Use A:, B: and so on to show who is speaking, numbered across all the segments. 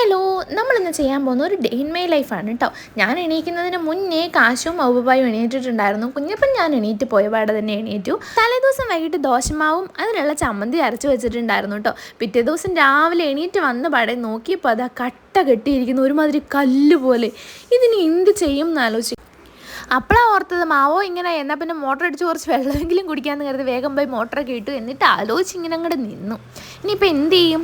A: Hello നമ്മളിന്ന് ചെയ്യാൻ പോകുന്ന ഒരു ഡേ ഇൻ മൈ ലൈഫാണ് കേട്ടോ ഞാൻ എണീക്കുന്നതിന് മുന്നേ കാശും ഔബായും എണീറ്റിട്ടുണ്ടായിരുന്നു. കുഞ്ഞപ്പൻ ഞാൻ എണീറ്റ് പോയ പാടെ തന്നെ എണീറ്റു. തലേദിവസം വൈകിട്ട് ദോശമാവും അതിനുള്ള ചമ്മന്തി അരച്ചു വെച്ചിട്ടുണ്ടായിരുന്നു കേട്ടോ പിറ്റേ ദിവസം രാവിലെ എണീറ്റ് വന്ന പാടെ നോക്കിയപ്പോൾ അതാ കട്ട കെട്ടിയിരിക്കുന്ന ഒരുമാതിരി കല്ല് പോലെ. ഇതിന് എന്ത് ചെയ്യും എന്ന് ആലോചിച്ചു അപ്പോഴാണ് ഓർത്തത് മാവോ ഇങ്ങനെ എന്നാൽ പിന്നെ മോട്ടർ അടിച്ച് കുറച്ച് വെള്ളമെങ്കിലും കുടിക്കാമെന്ന് കരുതി വേഗം പോയി മോട്ടറൊക്കെ ഇട്ടു. എന്നിട്ട് ആലോചിച്ച് ഇങ്ങനെ അങ്ങോട്ട് നിന്നു. ഇനിയിപ്പോൾ എന്ത് ചെയ്യും?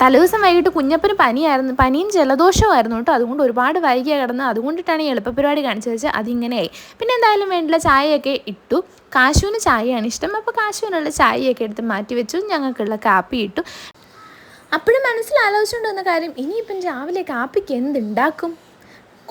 A: തലേദിവസം വൈകിട്ട് കുഞ്ഞപ്പന് പനിയായിരുന്നു പനിയും ജലദോഷമായിരുന്നു കേട്ടോ. അതുകൊണ്ട് ഒരുപാട് വൈകിയ കിടന്ന് അതുകൊണ്ടിട്ടാണ് ഈ എളുപ്പപരിപാടി കാണിച്ചു വെച്ചാൽ അതിങ്ങനെയായി. പിന്നെ എന്തായാലും വേണ്ടുള്ള ചായയൊക്കെ ഇട്ടു. കാശുവിന് ചായയാണ് ഇഷ്ടം. അപ്പോൾ കാശുവിനുള്ള ചായയൊക്കെ എടുത്ത് മാറ്റി വെച്ചു. ഞങ്ങൾക്കുള്ള കാപ്പി ഇട്ടു. അപ്പോഴും മനസ്സിൽ ആലോചിച്ചുകൊണ്ട് വന്ന കാര്യം ഇനിയിപ്പം രാവിലെ കാപ്പിക്ക് എന്തുണ്ടാക്കും?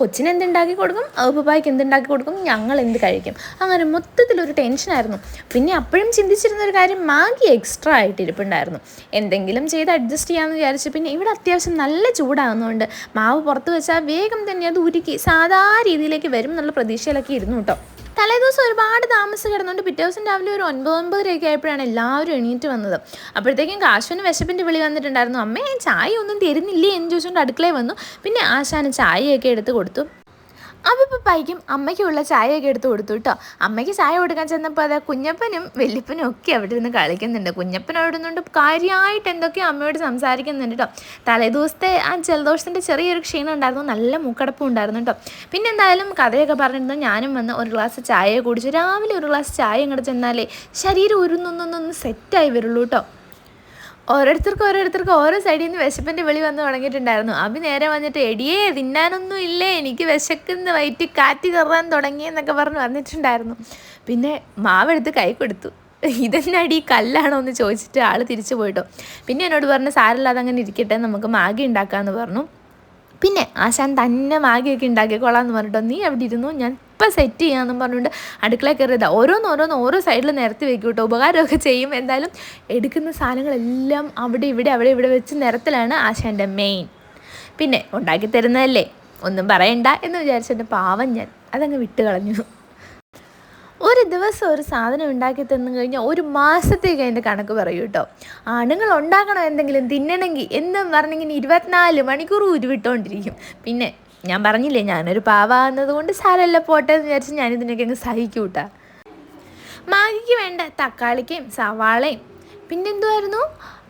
A: കൊച്ചിന് എന്തുണ്ടാക്കി കൊടുക്കും ഉപ്പായ്ക്ക് എന്തുണ്ടാക്കി കൊടുക്കും? ഞങ്ങൾ എന്ത് കഴിക്കും? അങ്ങനെ മൊത്തത്തിലൊരു ടെൻഷനായിരുന്നു. പിന്നെ അപ്പോഴും ചിന്തിച്ചിരുന്ന ഒരു കാര്യം മാഗി എക്സ്ട്രാ ആയിട്ട് ഇരിപ്പുണ്ടായിരുന്നു എന്തെങ്കിലും ചെയ്ത് അഡ്ജസ്റ്റ് ചെയ്യാമെന്ന് വിചാരിച്ചു പിന്നെ ഇവിടെ അത്യാവശ്യം നല്ല ചൂടാകുന്നതുകൊണ്ട് മാവ് പുറത്ത് വെച്ചാൽ വേഗം തന്നെ അത് ഉരുക്കി സാധാ രീതിയിലേക്ക് വരും എന്നുള്ള പ്രതീക്ഷയിലൊക്കെ ഇരുന്നു കേട്ടോ. തലേദിവസം ഒരുപാട് താമസം കിടന്നുകൊണ്ട് പിറ്റേ ദിവസം രാവിലെ ഒരു ഒൻപത് ഒൻപതരയൊക്കെ ആയപ്പോഴാണ് എല്ലാവരും എണീറ്റ് വന്നത്. അപ്പോഴത്തേക്കും കാശുവിന് വിശപ്പിന്റെ വിളി വന്നിട്ടുണ്ടായിരുന്നു. അമ്മേ ചായ ഒന്നും തരുന്നില്ലേ? എന്ന് ചോദിച്ചുകൊണ്ട് അടുക്കളയിൽ വന്നു. പിന്നെ ആശാന് ചായയൊക്കെ എടുത്ത് കൊടുത്തു. അവിപ്പായിക്കും അമ്മയ്ക്കുള്ള ചായയൊക്കെ എടുത്ത് കൊടുത്തു കേട്ടോ അമ്മയ്ക്ക് ചായ കൊടുക്കാൻ ചെന്നപ്പോൾ അതാ കുഞ്ഞപ്പനും വല്യപ്പനും ഒക്കെ അവിടെ ഇരുന്ന് കളിക്കുന്നുണ്ട്. കുഞ്ഞപ്പൻ അവിടെ നിന്നുകൊണ്ട് കാര്യമായിട്ട് എന്തൊക്കെയോ അമ്മയോട് സംസാരിക്കുന്നുണ്ട് കേട്ടോ തലേദിവസത്തെ ആ ജലദോഷത്തിന്റെ ചെറിയൊരു ക്ഷീണം ഉണ്ടായിരുന്നു. നല്ല മൂക്കടപ്പും ഉണ്ടായിരുന്നു കേട്ടോ പിന്നെ എന്തായാലും കഥയൊക്കെ പറഞ്ഞിരുന്നു. ഞാനും വന്ന് ഒരു ഗ്ലാസ് ചായ കുടിച്ച്. രാവിലെ ഒരു ഗ്ലാസ് ചായ ഇങ്ങോട്ട് ചെന്നാലേ ശരീരം ഉരുന്നൊന്നൊന്ന് സെറ്റായി വരുള്ളൂ കേട്ടോ ഓരോരുത്തർക്കും ഓരോരുത്തർക്കും ഓരോ സൈഡിൽ നിന്ന് വിശപ്പിന്റെ വെളി വന്ന് തുടങ്ങിയിട്ടുണ്ടായിരുന്നു. അഭി നേരെ വന്നിട്ട് എടിയേ തിന്നാനൊന്നും ഇല്ലേ? എനിക്ക് വിശക്കുന്ന വയറ്റ് കാറ്റ് കയറാൻ തുടങ്ങിയെന്നൊക്കെ പറഞ്ഞ് വന്നിട്ടുണ്ടായിരുന്നു. പിന്നെ മാവെടുത്ത് കൈ കൊടുത്തു. ഇതെന്നടി? കല്ലാണോ? എന്ന് ചോദിച്ചിട്ട് ആൾ തിരിച്ചു പോയിട്ടോ. പിന്നെ എന്നോട് പറഞ്ഞു സാരല്ലാതെ അങ്ങനെ ഇരിക്കട്ടെ നമുക്ക് മാഗി ഉണ്ടാക്കാമെന്ന് പറഞ്ഞു. പിന്നെ ആശാൻ തന്നെ മാഗിയൊക്കെ ഉണ്ടാക്കിക്കോളാം എന്ന് പറഞ്ഞിട്ടോ. നീ അവിടെ ഇരുന്നു ഞാൻ ഇപ്പം സെറ്റ് ചെയ്യാമെന്നും പറഞ്ഞുകൊണ്ട് അടുക്കള കയറിയത്. ഓരോന്ന് ഓരോന്ന് ഓരോ സൈഡിൽ നിരത്തി വെക്കും കേട്ടോ ഉപകാരമൊക്കെ ചെയ്യും. എന്തായാലും എടുക്കുന്ന സാധനങ്ങളെല്ലാം അവിടെ ഇവിടെ അവിടെ ഇവിടെ വെച്ച് നിരത്തിലാണ് ആശാന്റെ മെയിൻ പിന്നെ ഉണ്ടാക്കി തരുന്നതല്ലേ? ഒന്നും പറയണ്ട എന്ന് വിചാരിച്ചിട്ട് പാവം ഞാൻ. അതങ്ങ് വിട്ട് കളഞ്ഞു. ഒരു ദിവസം ഒരു സാധനം ഉണ്ടാക്കി തന്നു കഴിഞ്ഞാൽ ഒരു മാസത്തേക്ക് അതിന്റെ കണക്ക് പറയൂ കേട്ടോ ആണുങ്ങൾ ഉണ്ടാക്കണം എന്തെങ്കിലും തിന്നണമെങ്കിൽ എന്നും പറഞ്ഞിങ്ങനെ ഇരുപത്തിനാല് മണിക്കൂർ ഉരുവിട്ടുകൊണ്ടിരിക്കും പിന്നെ ഞാൻ പറഞ്ഞില്ലേ ഞാനൊരു പാവാകുന്നത് കൊണ്ട് സാരമല്ല പോട്ടെ എന്ന് വിചാരിച്ച് ഞാനിതിനൊക്കെ അങ്ങ് സഹിക്കൂട്ടാ. മാഗിക്ക് വേണ്ട തക്കാളിക്കയും സവാളയും. പിന്നെന്തുമായിരുന്നു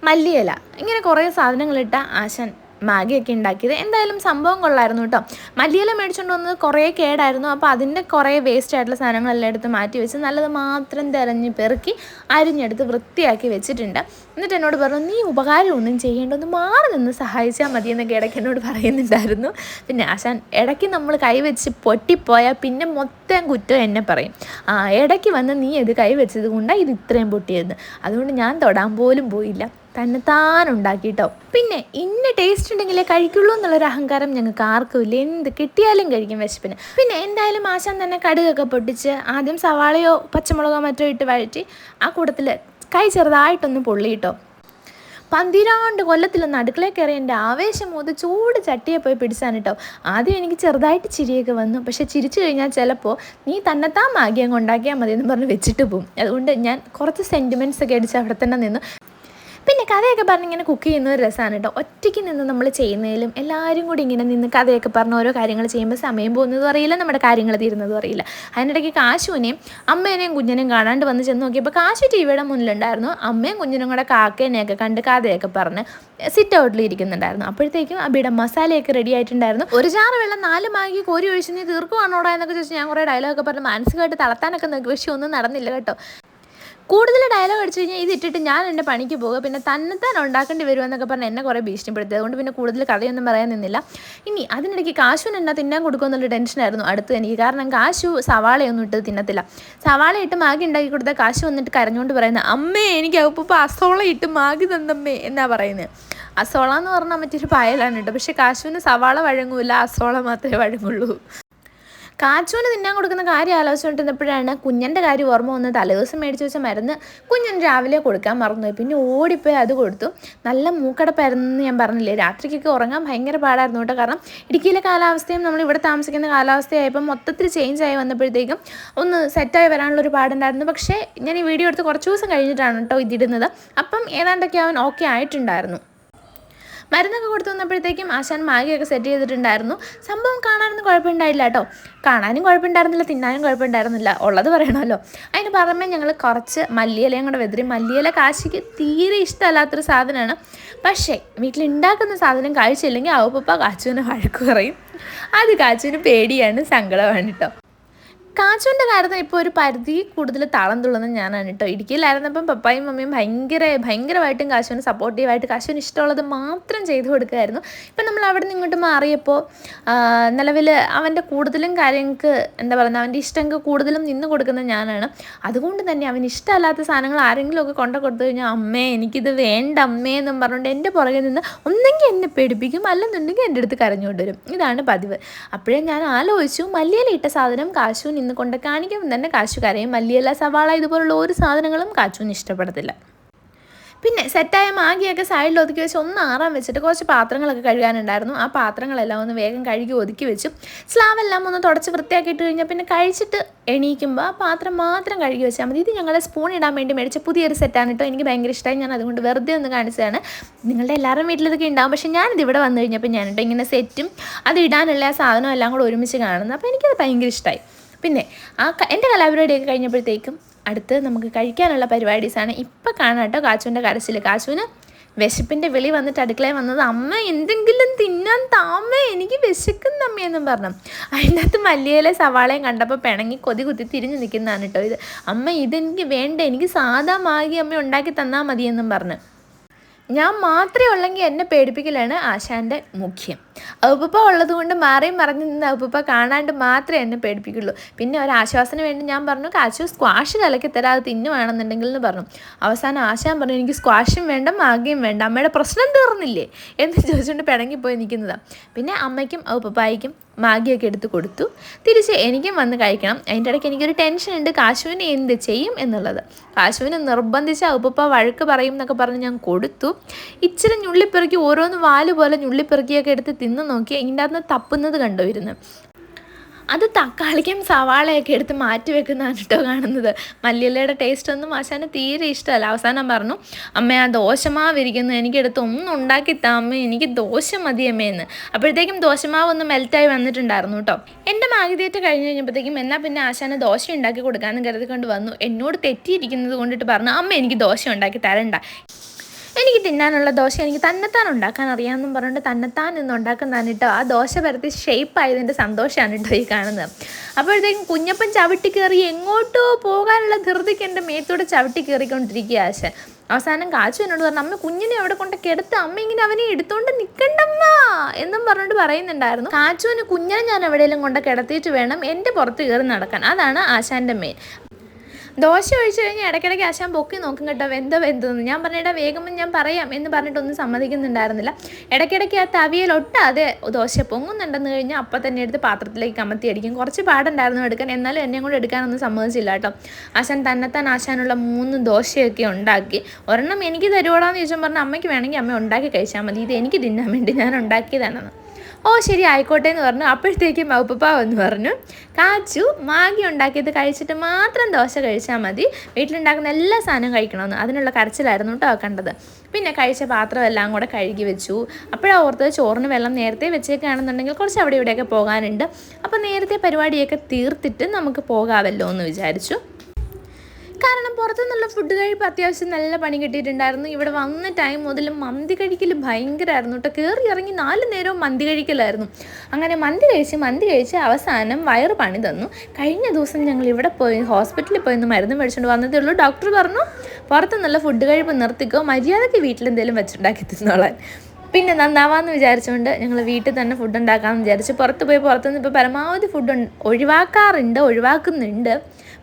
A: മല്ലിയില. ഇങ്ങനെ കുറേ സാധനങ്ങളിട്ട ആശാൻ മാഗിയൊക്കെ ഉണ്ടാക്കിയത്. എന്തായാലും സംഭവം കൊള്ളായിരുന്നു കേട്ടോ. മല്ലിയില മേടിച്ചുകൊണ്ട് വന്നത് കുറേ കേടായിരുന്നു. അപ്പോൾ അതിന്റെ കുറേ വേസ്റ്റ് ആയിട്ടുള്ള സാധനങ്ങളെല്ലാം എടുത്ത് മാറ്റി വെച്ച് നല്ലത് മാത്രം തിരഞ്ഞ് പെറുക്കി അരിഞ്ഞെടുത്ത് വൃത്തിയാക്കി വെച്ചിട്ടുണ്ട്. എന്നിട്ട് എന്നോട് പറഞ്ഞു നീ ഉപകാരം ഒന്നും ചെയ്യേണ്ട ഒന്ന് മാറി നിന്ന് സഹായിച്ചാൽ മതി എന്നൊക്കെ ഇടയ്ക്ക് എന്നോട് പറയുന്നുണ്ടായിരുന്നു. പിന്നെ ആശാൻ ഇടയ്ക്ക് നമ്മൾ കൈവച്ച് പൊട്ടിപ്പോയാൽ പിന്നെ മൊത്തം കുറ്റം എന്നെ പറയും. ആ ഇടയ്ക്ക് വന്ന് നീ ഇത് കൈവച്ചത് കൊണ്ടാണ് ഇത് ഇത്രയും പൊട്ടിയത്. അതുകൊണ്ട് ഞാൻ തൊടാൻ പോലും പോയില്ല. തന്നെത്താൻ ഉണ്ടാക്കിട്ടോ. പിന്നെ ഇന്ന ടേസ്റ്റ് ഉണ്ടെങ്കിലേ കഴിക്കുള്ളൂ എന്നുള്ളൊരു അഹങ്കാരം ഞങ്ങൾക്ക് ആർക്കും ഇല്ല. എന്ത് കിട്ടിയാലും കഴിക്കും വിശപ്പിന്. പിന്നെ എന്തായാലും ആശാൻ തന്നെ കടുകൊക്കെ പൊട്ടിച്ച് ആദ്യം സവാളയോ പച്ചമുളകോ മറ്റോ ഇട്ട് വഴറ്റി ആ കൂട്ടത്തിൽ കൈ ചെറുതായിട്ടൊന്ന് പൊള്ളിയിട്ടോ. പന്തിരാണ്ട് കൊല്ലത്തിലൊന്ന് അടുക്കളയിൽ കയറി എന്റെ ആവേശം മൂത്ത് ചൂട് ചട്ടിയെ പോയി പിടിച്ചാണ് കേട്ടോ ആദ്യം എനിക്ക് ചെറുതായിട്ട് ചിരിയൊക്കെ വന്നു. പക്ഷെ ചിരിച്ചു കഴിഞ്ഞാൽ ചിലപ്പോൾ നീ തന്നെത്താൻ മാഗി അങ്ങ് ഉണ്ടാക്കിയാൽ മതി എന്ന് പറഞ്ഞ് വെച്ചിട്ട് പോകും അതുകൊണ്ട് ഞാൻ കുറച്ച് സെന്റിമെന്റ്സ് ഒക്കെ അടിച്ച് അവിടെ തന്നെ നിന്നു പിന്നെ കഥയൊക്കെ പറഞ്ഞ് ഇങ്ങനെ കുക്ക് ചെയ്യുന്ന ഒരു രസമാണ് കേട്ടോ. ഒറ്റയ്ക്ക് നിന്ന് നമ്മൾ ചെയ്യുന്നതിലും എല്ലാവരും കൂടി ഇങ്ങനെ നിന്ന് കഥയൊക്കെ പറഞ്ഞ് ഓരോ കാര്യങ്ങൾ ചെയ്യുമ്പോൾ സമയം പോകുന്നതും അറിയില്ല നമ്മുടെ കാര്യങ്ങൾ തീരുന്നതും അറിയില്ല. അതിനിടയ്ക്ക് കാശുവിനെയും അമ്മേനെയും കുഞ്ഞിനെയും കാണാണ്ട് വന്ന് ചെന്ന് നോക്കിയപ്പോൾ കാശു ടി വിയുടെ മുന്നിലുണ്ടായിരുന്നു. അമ്മയും കുഞ്ഞിനും കൂടെ കാക്കേനെയൊക്കെ കണ്ട് കഥയൊക്കെ പറഞ്ഞ് സിറ്റ് ഔട്ടിൽ ഇരിക്കുന്നുണ്ടായിരുന്നു. അപ്പോഴത്തേക്കും അബിയുടെ മസാലയൊക്കെ റെഡി ആയിട്ടുണ്ടായിരുന്നു. ഒരു ചാറ് വെള്ളം നാല് മാഗി കോരി ഒഴിച്ച് നീ തീർക്കുവാണോടാ എന്നൊക്കെ ചോദിച്ച് ഞാൻ കുറേ ഡയലോഗൊക്കെ പറഞ്ഞ് മാനസികമായിട്ട് തളർത്താനൊക്കെ നോക്കി. പക്ഷേ ഒന്നും നടന്നില്ല കേട്ടോ. കൂടുതൽ ഡയലോഗ് അടിച്ചു കഴിഞ്ഞാൽ ഇത് ഇട്ടിട്ട് ഞാൻ എന്റെ പണിക്ക് പോകുക പിന്നെ തന്നെത്താൻ ഉണ്ടാക്കേണ്ടി വരുമെന്നൊക്കെ പറഞ്ഞ് എന്നെ കുറേ ഭീഷണിപ്പെടുത്തി. അതുകൊണ്ട് പിന്നെ കൂടുതൽ കഥയൊന്നും പറയാൻ നിന്നില്ല. ഇനി അതിനിടയ്ക്ക് കാശുവിന് എന്നാ തിന്നാൻ കൊടുക്കുമെന്നുള്ള ടെൻഷനായിരുന്നു അടുത്ത് എനിക്ക്. കാരണം കാശു സവാളയൊന്നും ഇട്ട് തിന്നത്തില്ല. സവാള ഇട്ട് മാഗി ഉണ്ടാക്കി കൊടുത്താൽ കാശു വന്നിട്ട് കരഞ്ഞുകൊണ്ട് പറയുന്നത് അമ്മേ എനിക്ക് ഉപ്പ് അസോള ഇട്ട് മാഗി തന്നമ്മേ എന്നാ പറയുന്നത് അസോള എന്ന് പറഞ്ഞാൽ മറ്റൊരു പായലാണ് കേട്ടോ. പക്ഷേ കാശുവിന് സവാള വഴങ്ങൂല അസോള മാത്രമേ വഴങ്ങുള്ളൂ. കാച്ചുവിന് തിന്നാൻ കൊടുക്കുന്ന കാര്യം ആലോചിച്ചുകൊണ്ടിരുന്നപ്പോഴാണ് കുഞ്ഞന്റെ കാര്യം ഓർമ്മ വന്ന് തലേദിവസം മേടിച്ച് വെച്ച മരുന്ന് കുഞ്ഞൻ രാവിലെ കൊടുക്കാൻ മറന്നുപോയി. പിന്നെ ഓടിപ്പോയി അത് കൊടുത്തു. നല്ല മൂക്കടപ്പായിരുന്നു ഞാൻ പറഞ്ഞില്ലേ? രാത്രിക്കൊക്കെ ഉറങ്ങാൻ ഭയങ്കര പാടായിരുന്നു കേട്ടോ. കാരണം ഇടുക്കിയിലെ കാലാവസ്ഥയും നമ്മൾ ഇവിടെ താമസിക്കുന്ന കാലാവസ്ഥയായപ്പോൾ മൊത്തത്തിൽ ചേഞ്ച് ആയി വന്നപ്പോഴത്തേക്കും ഒന്ന് സെറ്റായി വരാനുള്ള ഒരു പാടുണ്ടായിരുന്നു. പക്ഷേ ഞാൻ ഈ വീഡിയോ എടുത്ത് കുറച്ച് ദിവസം കഴിഞ്ഞിട്ടാണ് കേട്ടോ ഇതിടുന്നത്. അപ്പം ഏതാണ്ടൊക്കെ അവൻ ഓക്കെ ആയിട്ടുണ്ടായിരുന്നു. മരുന്നൊക്കെ കൊടുത്തു വന്നപ്പോഴത്തേക്കും ആശാൻ മാഗിയൊക്കെ സെറ്റ് ചെയ്തിട്ടുണ്ടായിരുന്നു. സംഭവം കാണാനൊന്നും കുഴപ്പമുണ്ടായില്ല കേട്ടോ. കാണാനും കുഴപ്പമുണ്ടായിരുന്നില്ല തിന്നാനും കുഴപ്പമുണ്ടായിരുന്നില്ല. ഉള്ളത് പറയണമല്ലോ. അതിന് പുറമെ ഞങ്ങൾ കുറച്ച് മല്ലിയിലയും കൂടെ വെതിരി മല്ലിയില കാശിക്ക് തീരെ ഇഷ്ടമല്ലാത്തൊരു സാധനമാണ്. പക്ഷേ വീട്ടിലുണ്ടാക്കുന്ന സാധനം കഴിച്ചില്ലെങ്കിൽ അവപ്പ കാച്ചുവിനെ വഴക്ക് പറയും. അത് കാച്ചുവിന് പേടിയാണ് സങ്കടമാണ് കേട്ടോ. കാച്ചുവിന്റെ കാര്യത്തിൽ ഇപ്പോൾ ഒരു പരിധി കൂടുതൽ താളം ഞാനാണ് കേട്ടോ ഇടുക്കിയിലായിരുന്നപ്പം പപ്പായും മമ്മിയും ഭയങ്കര ഭയങ്കരമായിട്ടും കാശുവിന് സപ്പോർട്ടീവായിട്ട് കാശുവിന് ഇഷ്ടമുള്ളത് മാത്രം ചെയ്തു കൊടുക്കുമായിരുന്നു ഇപ്പം നമ്മൾ അവിടെ നിന്ന് ഇങ്ങോട്ട് മാറിയപ്പോൾ നിലവിൽ അവന്റെ കൂടുതലും കാര്യങ്ങൾക്ക് എന്താ പറയുക അവന്റെ ഇഷ്ടങ്ങൾക്ക് കൂടുതലും നിന്ന് കൊടുക്കുന്നത് ഞാനാണ്. അതുകൊണ്ട് തന്നെ അവന് ഇഷ്ടമല്ലാത്ത സാധനങ്ങൾ ആരെങ്കിലുമൊക്കെ കൊണ്ടു കൊടുത്തു കഴിഞ്ഞാൽ അമ്മേ എനിക്കിത് വേണ്ട അമ്മേ എന്നും പറഞ്ഞുകൊണ്ട് എന്റെ പുറകെ നിന്ന് ഒന്നെങ്കിൽ എന്നെ പേടിപ്പിക്കും അല്ലെന്നുണ്ടെങ്കിൽ എന്റെ അടുത്ത് കരഞ്ഞുകൊണ്ട് വരും. ഇതാണ് പതിവ്. അപ്പോഴേ ഞാൻ ആലോചിച്ചു മല്ലിയിലിട്ട സാധനം കാശുവിന് ഇന്ന് കൊണ്ട് കാണിക്കുമ്പോൾ തന്നെ കാശുകാരെയും കരയും. മല്ലിയില സവാള ഇതുപോലുള്ള ഒരു സാധനങ്ങളും കാച്ചുവിന് ഇഷ്ടപ്പെടത്തില്ല. പിന്നെ സെറ്റായ മാഗിയൊക്കെ സൈഡിൽ ഒതുക്കി വെച്ച് ഒന്ന് ആറാൻ വെച്ചിട്ട് കുറച്ച് പാത്രങ്ങളൊക്കെ കഴുകാനുണ്ടായിരുന്നു. ആ പാത്രങ്ങളെല്ലാം ഒന്ന് വേഗം കഴുകി ഒതുക്കി വെച്ചു. സ്ലാവെല്ലാം ഒന്ന് തുടച്ച് വൃത്തിയാക്കിയിട്ട് കഴിഞ്ഞാൽ പിന്നെ കഴിച്ചിട്ട് എണീക്കുമ്പോൾ ആ പാത്രം മാത്രം കഴുകി വെച്ചാൽ മതി. ഇത് ഞങ്ങളെ സ്പൂൺ ഇടാൻ വേണ്ടി മേടിച്ച പുതിയൊരു സെറ്റാണ് കേട്ടോ എനിക്ക് ഭയങ്കര ഇഷ്ടമായി ഞാൻ അതുകൊണ്ട് വെറുതെ ഒന്ന് കാണിച്ചതാണ്. നിങ്ങളുടെ എല്ലാവരും വീട്ടിലിതൊക്കെ ഉണ്ടാവും പക്ഷേ ഞാനിത് ഇവിടെ വന്നു കഴിഞ്ഞപ്പോൾ ഞാൻ ഇങ്ങനെ സെറ്റും അത് ഇടാനുള്ള ആ സാധനം എല്ലാം കൂടെ ഒരുമിച്ച് കാണുന്നത് അപ്പോൾ എനിക്കത് ഭയങ്കര ഇഷ്ടമായി പിന്നെ ആ എന്റെ കലാപരിപാടിയൊക്കെ കഴിഞ്ഞപ്പോഴത്തേക്കും അടുത്ത് നമുക്ക് കഴിക്കാനുള്ള പരിപാടീസാണ് ഇപ്പം കാണാം കേട്ടോ കാച്ചുവിന്റെ കരച്ചിൽ. കാച്ചുവിന് വിശപ്പിന്റെ വിളി വന്നിട്ട് അടുക്കളയിൽ വന്നത് അമ്മ എന്തെങ്കിലും തിന്നാൻ താമേ എനിക്ക് വിശക്കുന്ന അമ്മയെന്നും പറഞ്ഞു. അതിന്റെ അകത്ത് മല്ലിയിലെ സവാളയും കണ്ടപ്പോൾ പിണങ്ങി കൊതി കുത്തി തിരിഞ്ഞു നിൽക്കുന്നതാണ് കേട്ടോ ഇത്. അമ്മ ഇതെനിക്ക് വേണ്ട എനിക്ക് സാധാ മാഗി അമ്മ ഉണ്ടാക്കി തന്നാൽ മതിയെന്നും പറഞ്ഞു. ഞാൻ മാത്രമേ ഉള്ളെങ്കിൽ എന്നെ പേടിപ്പിക്കലാണ് ആശാന്റെ മുഖ്യം. ഔപ്പ ഉള്ളത് കൊണ്ട് മാറിയും മറിഞ്ഞു നിന്ന് ഔപ്പ കാണാണ്ട് മാത്രമേ എന്നെ പേടിപ്പിക്കുള്ളൂ. പിന്നെ ഒരു ആശ്വാസത്തിന് വേണ്ടി ഞാൻ പറഞ്ഞു കാച്ചു സ്ക്വാഷ് കലക്കി തരാം അത് തിന്നു വേണമെന്നുണ്ടെങ്കിൽ എന്ന് പറഞ്ഞു. അവസാനം ആശാൻ പറഞ്ഞു എനിക്ക് സ്ക്വാഷും വേണ്ട മാഗിയും വേണ്ട. അമ്മയുടെ പ്രശ്നം തീർന്നില്ലേ? എന്ന് ചോദിച്ചുകൊണ്ട് പിണങ്ങിപ്പോയി നിൽക്കുന്നതാണ് പിന്നെ അമ്മയ്ക്കും ഔപ്പപ്പായിക്കും മാഗിയൊക്കെ എടുത്ത് കൊടുത്തു. തിരിച്ച് എനിക്കും വന്ന് കഴിക്കണം. അതിന്റെ ഇടയ്ക്ക് എനിക്കൊരു ടെൻഷൻ ഉണ്ട്. കാശുവിന് എന്ത് ചെയ്യും എന്നുള്ളത്. കാശുവിന് നിർബന്ധിച്ച് ഉപ്പ വഴക്ക് പറയും എന്നൊക്കെ പറഞ്ഞ് ഞാൻ കൊടുത്തു. ഇച്ചിരി ഞുള്ളിപ്പെറുക്കി ഓരോന്ന് വാൽ പോലെ ഞുള്ളിപ്പെറുക്കിയൊക്കെ എടുത്ത് തിന്ന് നോക്കി. ഇതിന്റെ അകത്ത് തപ്പുന്നത് കണ്ടോ ഇരുന്ന് അത് തക്കാളിക്കും സവാളയൊക്കെ എടുത്ത് മാറ്റി വെക്കുന്നതാണ് കേട്ടോ കാണുന്നത്. മല്ലിയിലയുടെ ടേസ്റ്റ് ഒന്നും ആശാന് തീരെ ഇഷ്ടമല്ല. അവസാനം പറഞ്ഞു അമ്മ ആ ദോശമാവ് ഇരിക്കുന്നു. എനിക്കെടുത്ത് ഒന്നും ഉണ്ടാക്കി താമ്മ എനിക്ക് ദോശ മതി അമ്മയെന്ന് അപ്പോഴത്തേക്കും ദോശമാവ് ഒന്ന് മെൽറ്റായി വന്നിട്ടുണ്ടായിരുന്നു കേട്ടോ. എന്റെ മാഗിതേറ്റ് കഴിഞ്ഞ് കഴിഞ്ഞപ്പോഴത്തേക്കും എന്നാൽ പിന്നെ ആശാന് ദോശ ഉണ്ടാക്കി കൊടുക്കാമെന്ന് കരുതിക്കൊണ്ട് വന്നു. എന്നോട് തെറ്റിയിരിക്കുന്നത് കൊണ്ടിട്ട് പറഞ്ഞു അമ്മ എനിക്ക് ദോശ ഉണ്ടാക്കി തരണ്ട. എനിക്ക് തിന്നാനുള്ള ദോശ എനിക്ക് തന്നെത്താൻ ഉണ്ടാക്കാൻ അറിയാമെന്നും പറഞ്ഞുകൊണ്ട് തന്നെത്താൻ എന്ന് ഉണ്ടാക്കുന്നതാണ് കേട്ടോ. ആ ദോശ പരത്തി ഷേപ്പ് ആയതിന്റെ സന്തോഷമാണ് കേട്ടോ ഈ കാണുന്നത്. അപ്പോഴത്തേക്കും കുഞ്ഞപ്പൻ ചവിട്ടി കയറി എങ്ങോട്ടോ പോകാനുള്ള ധൃതിക്ക് എന്റെ മേത്തോടെ ചവിട്ടി കയറിക്കൊണ്ടിരിക്കുക ആശ. അവസാനം കാച്ചു എന്നോട് പറഞ്ഞു അമ്മ കുഞ്ഞിനെ അവിടെ കൊണ്ട് കിടത്ത് അമ്മ ഇങ്ങനെ അവനെ എടുത്തോണ്ട് നിൽക്കണ്ടമ്മ എന്നും പറഞ്ഞിട്ട് പറയുന്നുണ്ടായിരുന്നു. കാച്ചുവിന് കുഞ്ഞിനെ ഞാൻ എവിടെയെങ്കിലും കൊണ്ട് കിടത്തിയിട്ട് വേണം എന്റെ പുറത്ത് കയറി നടക്കാൻ. അതാണ് ആശാന്റെ മെയിൻ ദോശ ഒഴിച്ചു കഴിഞ്ഞാൽ ഇടയ്ക്കിടയ്ക്ക് ആശാൻ പൊക്കി നോക്കും കേട്ടോ വെന്തോ വെന്തെന്ന്. ഞാൻ പറഞ്ഞിട്ട് വേഗം ഞാൻ പറയാം എന്ന് പറഞ്ഞിട്ടൊന്നും സമ്മതിക്കുന്നുണ്ടായിരുന്നില്ല. ഇടയ്ക്കിടയ്ക്ക് ആ തവിയിൽ ഒട്ടാതെ ദോശ പൊങ്ങുന്നുണ്ടെന്ന് കഴിഞ്ഞാൽ അപ്പം തന്നെ എടുത്ത് പാത്രത്തിലേക്ക് കമത്തി അടിക്കും കുറച്ച് പാടുണ്ടായിരുന്നു എടുക്കാൻ എന്നാലും എന്നെ കൂടെ എടുക്കാനൊന്നും സമ്മതിച്ചില്ല കേട്ടോ. ആശാൻ തന്നെത്താൻ ആശാനുള്ള മൂന്ന് ദോശയൊക്കെ ഉണ്ടാക്കി. ഒരെണ്ണം എനിക്ക് തരുവോടാന്ന് ചോദിച്ചാൽ പറഞ്ഞാൽ അമ്മയ്ക്ക് വേണമെങ്കിൽ അമ്മ ഉണ്ടാക്കി കഴിച്ചാൽ മതി. ഇത് എനിക്ക് തിന്നാൻ വേണ്ടി ഞാൻ ഉണ്ടാക്കിയതാണെന്ന്. ഓ ശരി ആയിക്കോട്ടെ എന്ന് പറഞ്ഞു. അപ്പോഴത്തേക്കും മൗപ്പപ്പ എന്ന് പറഞ്ഞു കാച്ചു മാഗി ഉണ്ടാക്കിയത് കഴിച്ചിട്ട് മാത്രം ദോശ കഴിച്ചാൽ മതി. വീട്ടിലുണ്ടാക്കുന്ന എല്ലാ സാധനവും കഴിക്കണമെന്ന്. അതിനുള്ള കരച്ചിലായിരുന്നു കേട്ടോ കണ്ടത്. പിന്നെ കഴിച്ച പാത്രം എല്ലാം കൂടെ കഴുകി വെച്ചു. അപ്പോഴാണ് ഓർത്തത് ചോറിന് വെള്ളം നേരത്തെ വെച്ചേക്കാണെന്നുണ്ടെങ്കിൽ കുറച്ച് അവിടെ ഇവിടെയൊക്കെ പോകാനുണ്ട്. അപ്പോൾ നേരത്തെ പരിപാടിയൊക്കെ തീർത്തിട്ട് നമുക്ക് പോകാമല്ലോ എന്ന് വിചാരിച്ചു. കാരണം പുറത്തുനിന്നുള്ള ഫുഡ് കഴിപ്പ് അത്യാവശ്യം നല്ല പണി കിട്ടിയിട്ടുണ്ടായിരുന്നു. ഇവിടെ വന്ന ടൈം മുതൽ മന്തി കഴിക്കൽ ഭയങ്കരമായിരുന്നു കേട്ടോ. കയറി ഇറങ്ങി നാല് നേരവും മന്തി കഴിക്കലായിരുന്നു. അങ്ങനെ മന്തി കഴിച്ച് മന്തി കഴിച്ച് അവസാനം വയറ് പണി തന്നു. കഴിഞ്ഞ ദിവസം ഞങ്ങൾ ഇവിടെ പോയി ഹോസ്പിറ്റലിൽ പോയി മരുന്ന് മേടിച്ചുകൊണ്ട് വന്നതേ ഉള്ളൂ. ഡോക്ടർ പറഞ്ഞു പുറത്തുനിന്നുള്ള ഫുഡ് കഴിപ്പ് നിർത്തിക്കോ. മര്യാദയ്ക്ക് വീട്ടിലെന്തെങ്കിലും വെച്ചുണ്ടാക്കി തിന്നോളാൻ. പിന്നെ നന്നാവാന്ന് വിചാരിച്ചുകൊണ്ട് ഞങ്ങൾ വീട്ടിൽ തന്നെ ഫുഡ് ഉണ്ടാക്കാമെന്ന് വിചാരിച്ച് പുറത്ത് പോയി പുറത്തുനിന്ന് ഇപ്പോൾ പരമാവധി ഫുഡ് ഒഴിവാക്കാറുണ്ട് ഒഴിവാക്കുന്നുണ്ട്.